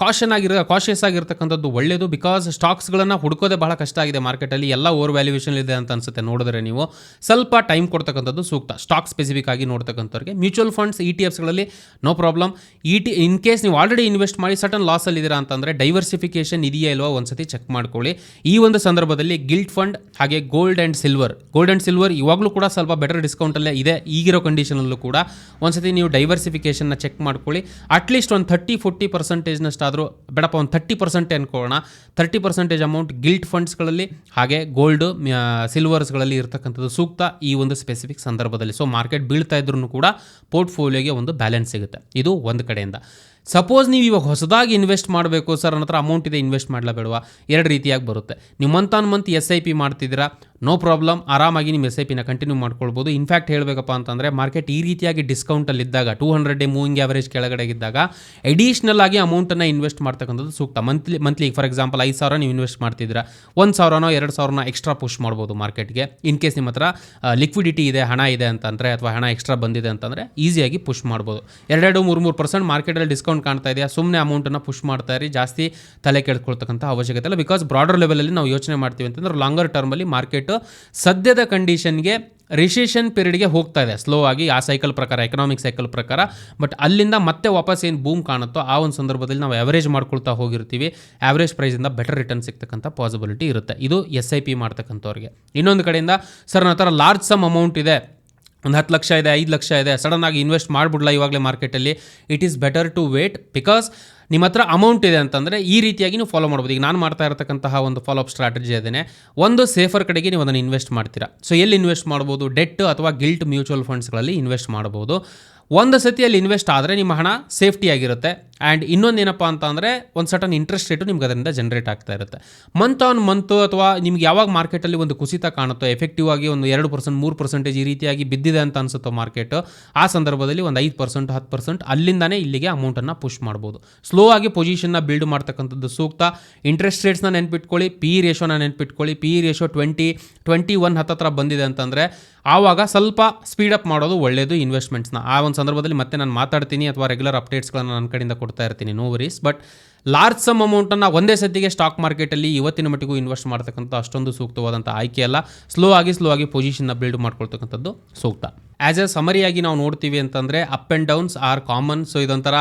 ಕಾಷನ್ ಆಗಿರೋ ಕಾಶಿಯಸ್ ಆಗಿರ್ತಕ್ಕಂಥದ್ದು ಒಳ್ಳೆಯದು ಬಿಕಾಸ್ ಸ್ಟಾಕ್ಸ್ಗಳನ್ನು ಹುಡುಕೋದೇ ಬಹಳ ಕಷ್ಟ ಆಗಿದೆ ಮಾರ್ಕೆಟಲ್ಲಿ. ಎಲ್ಲ ಓವರ್ ವ್ಯಾಲ್ಯೂಯೇಷನ್ ಇದೆ ಅಂತ ಅನ್ಸುತ್ತೆ. ನೋಡಿದ್ರೆ ನೀವು ಸ್ವಲ್ಪ ಟೈಮ್ ಕೊಡ್ತಕ್ಕಂಥದ್ದು ಸೂಕ್ತ. ಸ್ಟಾಕ್ ಸ್ಪೆಸಿಫಿಕ್ ಆಗಿ ನೋಡ್ತಕ್ಕಂಥವ್ರಿಗೆ. Mutual funds E T ಎಫ್ಸ್ಗಳಲ್ಲಿ no problem E T in case ನೀವು ಆಲ್ರೆಡಿ ಇನ್ವೆಸ್ಟ್ ಮಾಡಿ ಸಟನ್ ಲಾಸಲ್ಲಿದ್ದೀರಾ ಅಂತಂದರೆ ಡೈವರ್ಸಿಫಿಕೇಷನ್ ಇದೆಯಾ ಇಲ್ವಾ ಒಂದ್ಸತಿ ಚೆಕ್ ಮಾಡ್ಕೊಳ್ಳಿ. ಈ ಒಂದು ಸಂದರ್ಭದಲ್ಲಿ ಗಿಲ್ಟ್ ಫಂಡ್ ಹಾಗೆ gold and silver gold and silver ಇವಾಗಲೂ ಕೂಡ ಸ್ವಲ್ಪ ಬೆಟರ್ ಡಿಸ್ಕೌಂಟಲ್ಲೇ ಇದೆ. ಈಗಿರೋ ಕಂಡೀಷನಲ್ಲೂ ಕೂಡ ಒಂದ್ಸತಿ ನೀವು ಡೈವರ್ಸಿಫಿಕೇಷನ್ನ ಚೆಕ್ ಮಾಡ್ಕೊಳ್ಳಿ. ಅಟ್ಲೀಸ್ಟ್ ಒಂದು ಥರ್ಟಿ ಫೋರ್ಟಿ ಪರ್ಸೆಂಟೇಜ್ನಷ್ಟಾದರೂ ಬೇಡಪ್ಪ, ಒಂದು ಥರ್ಟಿ ಪರ್ಸೆಂಟ್ ಅನ್ಕೊಳ್ಳೋಣ. ತರ್ಟಿ ಪರ್ಸೆಂಟೇಜ್ ಅಮೌಂಟ್ ಗಿಲ್ಟ್ ಫಂಡ್ಸ್ಗಳಲ್ಲಿ ಹಾಗೆ ಗೋಲ್ಡ್ ಸಿಲ್ವರ್ಸ್ಗಳಲ್ಲಿ ಇರತಕ್ಕಂಥದ್ದು ಸೂಕ್ತ ಈ ಒಂದು ಸ್ಪೆಸಿಫಿಕ್ ಸಂದರ್ಭದಲ್ಲಿ. ಸೊ ಮಾರ್ಕೆಟ್ ಬೀಳ್ತಾ ಇದ್ರೂ ಕೂಡ ಪೋರ್ಟ್ಫೋಲಿಯೋಗೆ ಒಂದು ಬ್ಯಾಲೆನ್ಸ್ ಸಿಗುತ್ತೆ. ಇದು ಒಂದು ಕಡೆಯಿಂದ. ಸಪೋಸ್ ನೀವು ಇವಾಗ ಹೊಸದಾಗಿ ಇನ್ವೆಸ್ಟ್ ಮಾಡಬೇಕು, ಸರ್ ನನ್ನ ಹತ್ರ ಅಮೌಂಟ್ ಇದೆ ಇನ್ವೆಸ್ಟ್ ಮಾಡಲೇಬೇಡವಾ? ಎರಡು ರೀತಿಯಾಗಿ ಬರುತ್ತೆ. ನೀವು month on month S I P ಮಾಡ್ತಿದ್ದೀರಾ? ನೋ ಪ್ರಾಬ್ಲಮ್ ಆರಾಮಾಗಿ ನಿಮ್ಮ ಎಸ್ ಐ ಪಿನ ಕಂಟಿನ್ಯೂ ಮಾಡ್ಕೊಳ್ಬೋದು. ಇನ್ಫ್ಯಾಕ್ಟ್ ಹೇಳಬೇಕಪ್ಪ ಅಂತಂದರೆ ಮಾರ್ಕೆಟ್ ಈ ರೀತಿಯಾಗಿ ಡಿಸ್ಕೌಂಟಲ್ಲಿ ಇದ್ದಾಗ two hundred day moving average ಕೆಳಗಡೆ ಇದ್ದಾಗ ಎಡಿಷ್ನಲ್ ಆಗಿ ಅಮೌಂಟನ್ನು ಇನ್ವೆಸ್ಟ್ ಮಾಡ್ತಕ್ಕಂಥದ್ದು ಸೂಕ್ತ. ಮಂತ್ಲಿ ಮಂತ್ಲಿ ಫಾರ್ ಎಕ್ಸಾಂಪಲ್ ಐದು ಸಾವಿರ ನೀವು ಇನ್ವೆಸ್ಟ್ ಮಾಡ್ತಿದ್ದೀರಾ. ಒಂದು ಸಾವಿರನೋ, ಎರಡು ಸಾವಿರನ ಎಕ್ಸ್ಟ್ರಾ ಪುಷ್ ಮಾಡ್ಬೋದು ಮಾರ್ಕೆಟ್ಗೆ ಇನ್ ಕೇಸ್ ನಿಮ್ಮ ಹತ್ರ ಲಿಕ್ವಿಡಿಟಿ ಇದೆ, ಹಣ ಇದೆ ಅಂತಂದರೆ, ಅಥವಾ ಹಣ ಎಕ್ಸ್ಟ್ರಾ ಬಂದಿದೆ ಅಂತಂದರೆ ಈಸಿಯಾಗಿ ಪುಷ್ ಮಾಡ್ಬೋದು. ಎರಡೆರಡು, ಮೂರು ಮೂರು ಪರ್ಸೆಂಟ್ ಮಾರ್ಕೆಟಲ್ಲಿ ಡಿಸ್ಕೌಂಟ್ ಕಾಣ್ತಾ ಇದೆಯಾ? ಸುಮ್ಮನೆ ಅಮೌಂಟನ್ನು ಪುಷ್ ಮಾಡ್ತಾ ಇರಿ. ಜಾಸ್ತಿ ತಲೆ ಕೆಡ್ಕೊಳ್ತಕ್ಕಂಥ ಅವಶ್ಯಕತೆ ಇಲ್ಲ. ಬಿಕಾಸ್ ಬ್ರಾಡರ್ ಲೆವೆಲಲ್ಲಿ ನಾವು ಯೋಚನೆ ಮಾಡ್ತೀವಿ ಅಂತಂದ್ರೆ ಲಾಂಗರ್ ಟರ್ಮಲ್ಲಿ ಮಾರ್ಕೆಟ್ ಸದ್ಯದ ಕಂಡೀಷನ್ಗೆ ರಿಸೆಷನ್ ಪೀರಿಯಡ್ಗೆ ಹೋಗ್ತಾ ಇದೆ. ಸ್ಲೋ ಆಗಿ ಆ ಸೈಕಲ್ ಪ್ರಕಾರ ಎಕನಾಮಿಕ್ ಸೈಕಲ್ ಪ್ರಕಾರ. ಬಟ್ ಅಲ್ಲಿಂದ ಮತ್ತೆ ವಾಪಸ್ ಏನು ಬೂಮ್ ಕಾಣುತ್ತೋ ಆ ಒಂದು ಸಂದರ್ಭದಲ್ಲಿ ನಾವು ಅವರೇಜ್ ಮಾಡ್ಕೊಳ್ತಾ ಹೋಗಿರ್ತೀವಿ. ಆವರೇಜ್ ಪ್ರೈಸಿಂದ ಬೆಟರ್ ರಿಟರ್ನ್ ಸಿಗ್ತಕ್ಕಂಥ ಪಾಸಿಬಿಲಿಟಿ ಇರುತ್ತೆ. ಇದು ಎಸ್ ಐ ಪಿ ಮಾಡ್ತಕ್ಕಂಥವ್ರಿಗೆ. ಇನ್ನೊಂದು ಕಡೆಯಿಂದ, ಸರ್, ನನ್ನ ಥರ ಲಾರ್ಜ್ ಸಮ್ ಅಮೌಂಟ್ ಇದೆ. ಒಂದು ಹತ್ತು ಲಕ್ಷ ಇದೆ, ಐದು ಲಕ್ಷ ಇದೆ. ಸಡನ್ನಾಗಿ ಇನ್ವೆಸ್ಟ್ ಮಾಡಿಬಿಡ್ಲ ಇವಾಗಲೇ ಮಾರ್ಕೆಟಲ್ಲಿ it is better to wait because ನಿಮ್ಮ ಹತ್ರ ಅಮೌಂಟ್ ಇದೆ ಅಂತಂದರೆ ಈ ರೀತಿಯಾಗಿ ನೀವು ಫಾಲೋ ಮಾಡ್ಬೋದು. ಈಗ ನಾನು ಮಾಡ್ತಾ ಇರತಕ್ಕಂತಹ ಒಂದು ಫಾಲೋ ಅಪ್ ಸ್ಟ್ರಾಟಜಿ ಇದೇನೆ ಒಂದು ಸೇಫರ್ ಕಡೆಗೆ ನೀವು ಅದನ್ನು ಇನ್ವೆಸ್ಟ್ ಮಾಡ್ತೀರಾ. ಸೊ ಎಲ್ಲಿ ಇನ್ವೆಸ್ಟ್ ಮಾಡ್ಬೋದು? ಡೆಟ್ ಅಥವಾ ಗಿಲ್ಟ್ ಮ್ಯೂಚುವಲ್ ಫಂಡ್ಸ್ಗಳಲ್ಲಿ ಇನ್ವೆಸ್ಟ್ ಮಾಡ್ಬೋದು. ಒಂದು ಸತಿ ಅಲ್ಲಿ ಇನ್ವೆಸ್ಟ್ ಆದರೆ ನಿಮ್ಮ ಹಣ ಸೇಫ್ಟಿ ಆಗಿರುತ್ತೆ. ಆ್ಯಂಡ್ ಇನ್ನೊಂದು ಏನಪ್ಪ ಅಂತ ಅಂದರೆ ಒಂದು ಸಟನ್ ಇಂಟ್ರೆಸ್ಟ್ ರೇಟು ನಿಮ್ಗೆ ಅದರಿಂದ ಜನರೇಟ್ ಆಗ್ತಾ ಇರುತ್ತೆ. ಮಂತ್ ಆನ್ ಮಂತು ಅಥವಾ ನಿಮ್ಗೆ ಯಾವಾಗ ಮಾರ್ಕೆಟಲ್ಲಿ ಒಂದು ಕುಸಿತ ಕಾಣುತ್ತೋ ಎಫೆಕ್ಟಿವ್ ಆಗಿ ಒಂದು ಎರಡು ಪರ್ಸೆಂಟ್ ಮೂರು ಪರ್ಸೆಂಟೇಜ್ ಈ ರೀತಿಯಾಗಿ ಬಿದ್ದಿದೆ ಅಂತ ಅನಿಸುತ್ತೋ ಮಾರ್ಕೆಟ್ ಆ ಸಂದರ್ಭದಲ್ಲಿ ಒಂದು ಐದು ಪರ್ಸೆಂಟ್ ಹತ್ತು ಪರ್ಸೆಂಟ್ ಅಲ್ಲಿಂದಾನೇ ಇಲ್ಲಿಗೆ ಅಮೌಂಟನ್ನು ಪುಷ್ ಮಾಡ್ಬೋದು. ಸ್ಲೋ ಆಗಿ ಪೊಸಿಷನ್ನ ಬಿಲ್ಡ್ ಮಾಡ್ತಕ್ಕಂಥದ್ದು ಸೂಕ್ತ. ಇಂಟ್ರೆಸ್ಟ್ ರೇಟ್ಸ್ನ ನೆನ್ಪಿಟ್ಕೊಳ್ಳಿ ಪಿ ರೇಷೋನ ನೆನ್ಪಿಟ್ಕೊಳ್ಳಿ. P ratio twenty twenty one ಹತ್ತತ್ರ ಬಂದಿದೆ ಅಂತಂದರೆ ಆವಾಗ ಸ್ವಲ್ಪ ಸ್ಪೀಡಪ್ ಮಾಡೋದು ಒಳ್ಳೆಯದು ಇನ್ವೆಸ್ಟ್ಮೆಂಟ್ಸ್ನ ಆ ಒಂದು ಸಂದರ್ಭದಲ್ಲಿ ಮತ್ತೆ ನಾನು ಮಾತಾಡ್ತೀನಿ ಅಥವಾ ರೆಗ್ಯುಲರ್ ಅಪ್ಡೇಟ್ಸ್ಗಳನ್ನು ನನ್ನ ಕಡೆಯಿಂದ ಕೊಡ್ತಾ ಇರ್ತೀನಿ. No worries but large sum ಅಮೌಂಟನ್ನು ಒಂದೇ ಸತಿಗೆ ಸ್ಟಾಕ್ ಮಾರ್ಕೆಟಲ್ಲಿ ಇವತ್ತಿನ ಮಟ್ಟಿಗೂ ಇನ್ವೆಸ್ಟ್ ಮಾಡ್ತಕ್ಕಂಥ ಅಷ್ಟೊಂದು ಸೂಕ್ತವಾದಂಥ ಆಯ್ಕೆ ಅಲ್ಲ. ಸ್ಲೋ ಆಗಿ ಸ್ಲೋ ಆಗಿ ಪೊಸಿಷನ್ನ ಬಿಲ್ಡ್ ಮಾಡ್ಕೊಳ್ತಕ್ಕಂಥದ್ದು ಸೂಕ್ತ. ಆ್ಯಸ್ ಎ ಸಮರಿಯಾಗಿ ನಾವು ನೋಡ್ತೀವಿ ಅಂತಂದರೆ up and downs are common so ಇದೊಂಥರ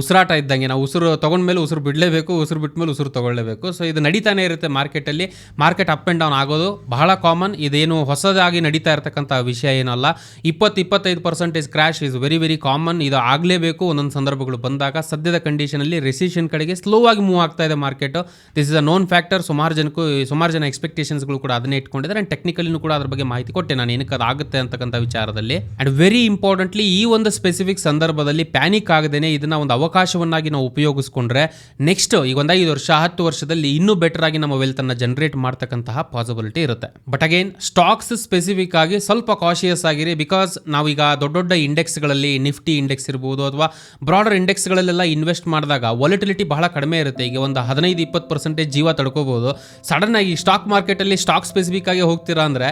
ಉಸಿರಾಟ ಇದ್ದಂಗೆ ನಾವು ಉಸಿರು ತೊಗೊಂಡ್ಮೇಲೆ ಉಸಿರು ಬಿಡಲೇಬೇಕು, ಉಸಿರು ಬಿಟ್ಟ ಮೇಲೆ ಉಸಿರು ತೊಗೊಳ್ಳೇಬೇಕು. ಸೊ ಇದು ನಡೀತಾನೆ ಇರುತ್ತೆ ಮಾರ್ಕೆಟಲ್ಲಿ ಮಾರ್ಕೆಟ್ ಅಪ್ ಆ್ಯಂಡ್ ಡೌನ್ ಆಗೋದು ಬಹಳ ಕಾಮನ್ ಇದೇನು ಹೊಸದಾಗಿ ನಡೀತಾ ಇರತಕ್ಕಂಥ ವಿಷಯ ಏನಲ್ಲ. ಇಪ್ಪತ್ತು ಇಪ್ಪತ್ತೈದು percentage crash is very very common ಇದು ಆಗಲೇಬೇಕು. ಒಂದೊಂದು ಸಂದರ್ಭಗಳು ಬಂದಾಗ ಸದ್ಯದ ಕಂಡೀಷನಲ್ಲಿ ರೆಸಿಷನ್ ಕಡೆಗೆ ಸ್ಲೋ ಆಗಿ ಮೂವ್ ಆಗ್ತಾ ಇದೆ market this is a known factor ಸುಮಾರು ಜನಕ್ಕೂ, ಸುಮಾರು ಜನ ಎಕ್ಸ್ಪೆಕ್ಟೇಷನ್ಸ್ಗಳು ಕೂಡ ಅದನ್ನೇ ಇಟ್ಕೊಂಡಿದ್ದಾರೆ. ಆ್ಯಂಡ್ ಟೆಕ್ನಿಕಲಿನೂ ಕೂಡ ಅದ್ರ ಬಗ್ಗೆ ಮಾಹಿತಿ ಕೊಟ್ಟೆ. ನಾನು ಏನಕ್ಕೆ ಅದಾಗುತ್ತೆ ಅಂತಕ್ಕಂಥ ವಿಚಾರದಲ್ಲಿ. ಆ್ಯಂಡ್ ವೆರಿ ಇಂಪಾರ್ಟೆಂಟ್ಲಿ ಈ ಒಂದು ಸ್ಪೆಸಿಫಿಕ್ ಸಂದರ್ಭದಲ್ಲಿ ಪ್ಯಾನಿಕ್ ಆಗದೇನೆ ಇದನ್ನ ಒಂದು ಅವಕಾಶವನ್ನಾಗಿ ನಾವು ಉಪಯೋಗಿಸ್ಕೊಂಡ್ರೆ ನೆಕ್ಸ್ಟ್ ಈಗ ಒಂದು ಐದು ವರ್ಷ, ಹತ್ತು ವರ್ಷದಲ್ಲಿ ಇನ್ನೂ ಬೆಟರ್ ಆಗಿ ನಮ್ಮ ವೆಲ್ತ್ ಅನ್ನ ಜನರೇಟ್ ಮಾಡ್ತಕ್ಕಂತಹ ಪಾಸಿಬಿಲಿಟಿ ಇರುತ್ತೆ. ಬಟ್ ಅಗೇನ್ ಸ್ಟಾಕ್ಸ್ ಸ್ಪೆಸಿಫಿಕ್ ಆಗಿ ಸ್ವಲ್ಪ ಕಾಶಿಯಸ್ ಆಗಿರಿ ಬಿಕಾಸ್ ನಾವೀಗ ದೊಡ್ಡ ದೊಡ್ಡ ಇಂಡೆಕ್ಸ್ಗಳಲ್ಲಿ ನಿಫ್ಟಿ ಇಂಡೆಕ್ಸ್ ಇರ್ಬೋದು ಅಥವಾ ಬ್ರಾಡರ್ ಇಂಡೆಕ್ಸ್ಗಳಲ್ಲೆಲ್ಲ ಇನ್ವೆಸ್ಟ್ ಮಾಡಿದಾಗ ವಾಲಿಟಿಲಿಟಿ ಬಹಳ ಕಡಿಮೆ ಇರುತ್ತೆ. ಈಗ ಒಂದು ಹದಿನೈದು, ಇಪ್ಪತ್ತು ಪರ್ಸೆಂಟೇಜ್ ಜೀವ ತಡ್ಕೋಬಹುದು ಸಡನ್ ಆಗಿ ಸ್ಟಾಕ್ ಮಾರ್ಕೆಟಲ್ಲಿ ಸ್ಟಾಕ್ ಸ್ಪೆಸಿಫಿಕ್ ಆಗಿ ಹೋಗ್ತೀರಾ ಅಂದರೆ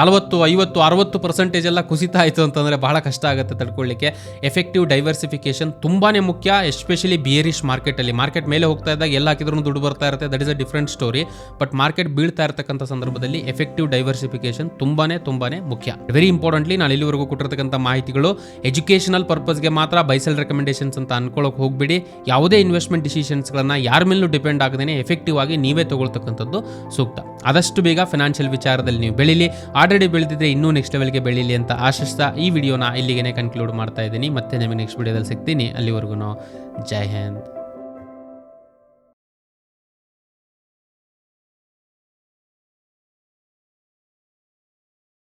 ನಲವತ್ತು, ಐವತ್ತು, ಅರವತ್ತು ಪರ್ಸೆಂಟೇಜ್ ಎಲ್ಲ ಕುಸಿತ ಆಯಿತು ಅಂತಂದರೆ ಬಹಳ ಕಷ್ಟ ಆಗುತ್ತೆ ತಡ್ಕೊಳ್ಳಿಕ್ಕೆ. ಎಫೆಕ್ಟಿವ್ ಡೈವರ್ಸಿಫಿಕೇಶನ್ ತುಂಬಾ ಮುಖ್ಯ ಎಸ್ಪೆಷಲಿ ಬಿಯರಿಶ್ ಮಾರ್ಕೆಟಲ್ಲಿ ಮಾರ್ಕೆಟ್ ಮೇಲೆ ಹೋಗ್ತಾ ಇದ್ದಾಗ ಎಲ್ಲ ಹಾಕಿದ್ರೂ ದುಡ್ಡು ಬರ್ತಾ ಇರುತ್ತೆ that is a different story but market ಬೀಳ್ತಾ ಇರತಕ್ಕಂಥ ಸಂದರ್ಭದಲ್ಲಿ ಎಫೆಕ್ಟಿವ್ ಡೈವರ್ಸಿಫಿಕೇಶನ್ ತುಂಬಾ ತುಂಬಾ ಮುಖ್ಯ. ವೆರಿ ಇಂಪಾರ್ಟೆಂಟ್ಲಿ ನಾನು ಇಲ್ಲಿವರೆಗೂ ಕೊಟ್ಟಿರತಕ್ಕಂಥ ಮಾಹಿತಿಗಳು ಎಜುಕೇಷನಲ್ ಪರ್ಪಸ್ಗೆ ಮಾತ್ರ ಬೈಸಲ್ ರೆಕಮೆಂಡೇಷನ್ಸ್ ಅಂತ ಅನ್ಕೊಳ್ಳೋಕೆ ಹೋಗ್ಬಿಡಿ. ಯಾವುದೇ ಇನ್ವೆಸ್ಟ್ಮೆಂಟ್ ಡಿಸಿಷನ್ಸ್ಗಳನ್ನ ಯಾರ ಮೇಲೂ ಡಿಪೆಂಡ್ ಆಗದೇನೆ ಎಫೆಕ್ಟಿವ್ ಆಗಿ ನೀವೇ ತಗೊಳ್ತಕ್ಕಂಥದ್ದು ಸೂಕ್ತ. ಆದಷ್ಟು ಬೇಗ ಫಿನಾನ್ಷಿಯಲ್ ವಿಚಾರದಲ್ಲಿ ನೀವು ಬೆಳೀಲಿ. ಆಲ್ರೆಡಿ ಬೆಳೆದಿದ್ರೆ ಇನ್ನೂ ನೆಕ್ಸ್ಟ್ ಲೆವೆಲ್ಗೆ ಬೆಳೀಲಿ ಅಂತ ಆಶಿಸ್ತಾ ಈ ವಿಡಿಯೋನ ಇಲ್ಲಿಗೆ ಕನ್ಕ್ಲೂಡ್ ಮಾಡ್ತಾ ಇದ್ದೀನಿ. ಮತ್ತೆ ನಿಮಗೆ ನೆಕ್ಸ್ಟ್ ವಿಡಿಯೋದಲ್ಲಿ ಸಿಗ್ತೀನಿ. ಅಲ್ಲಿವರೆಗೂ ಜೈ ಹಿಂದ್.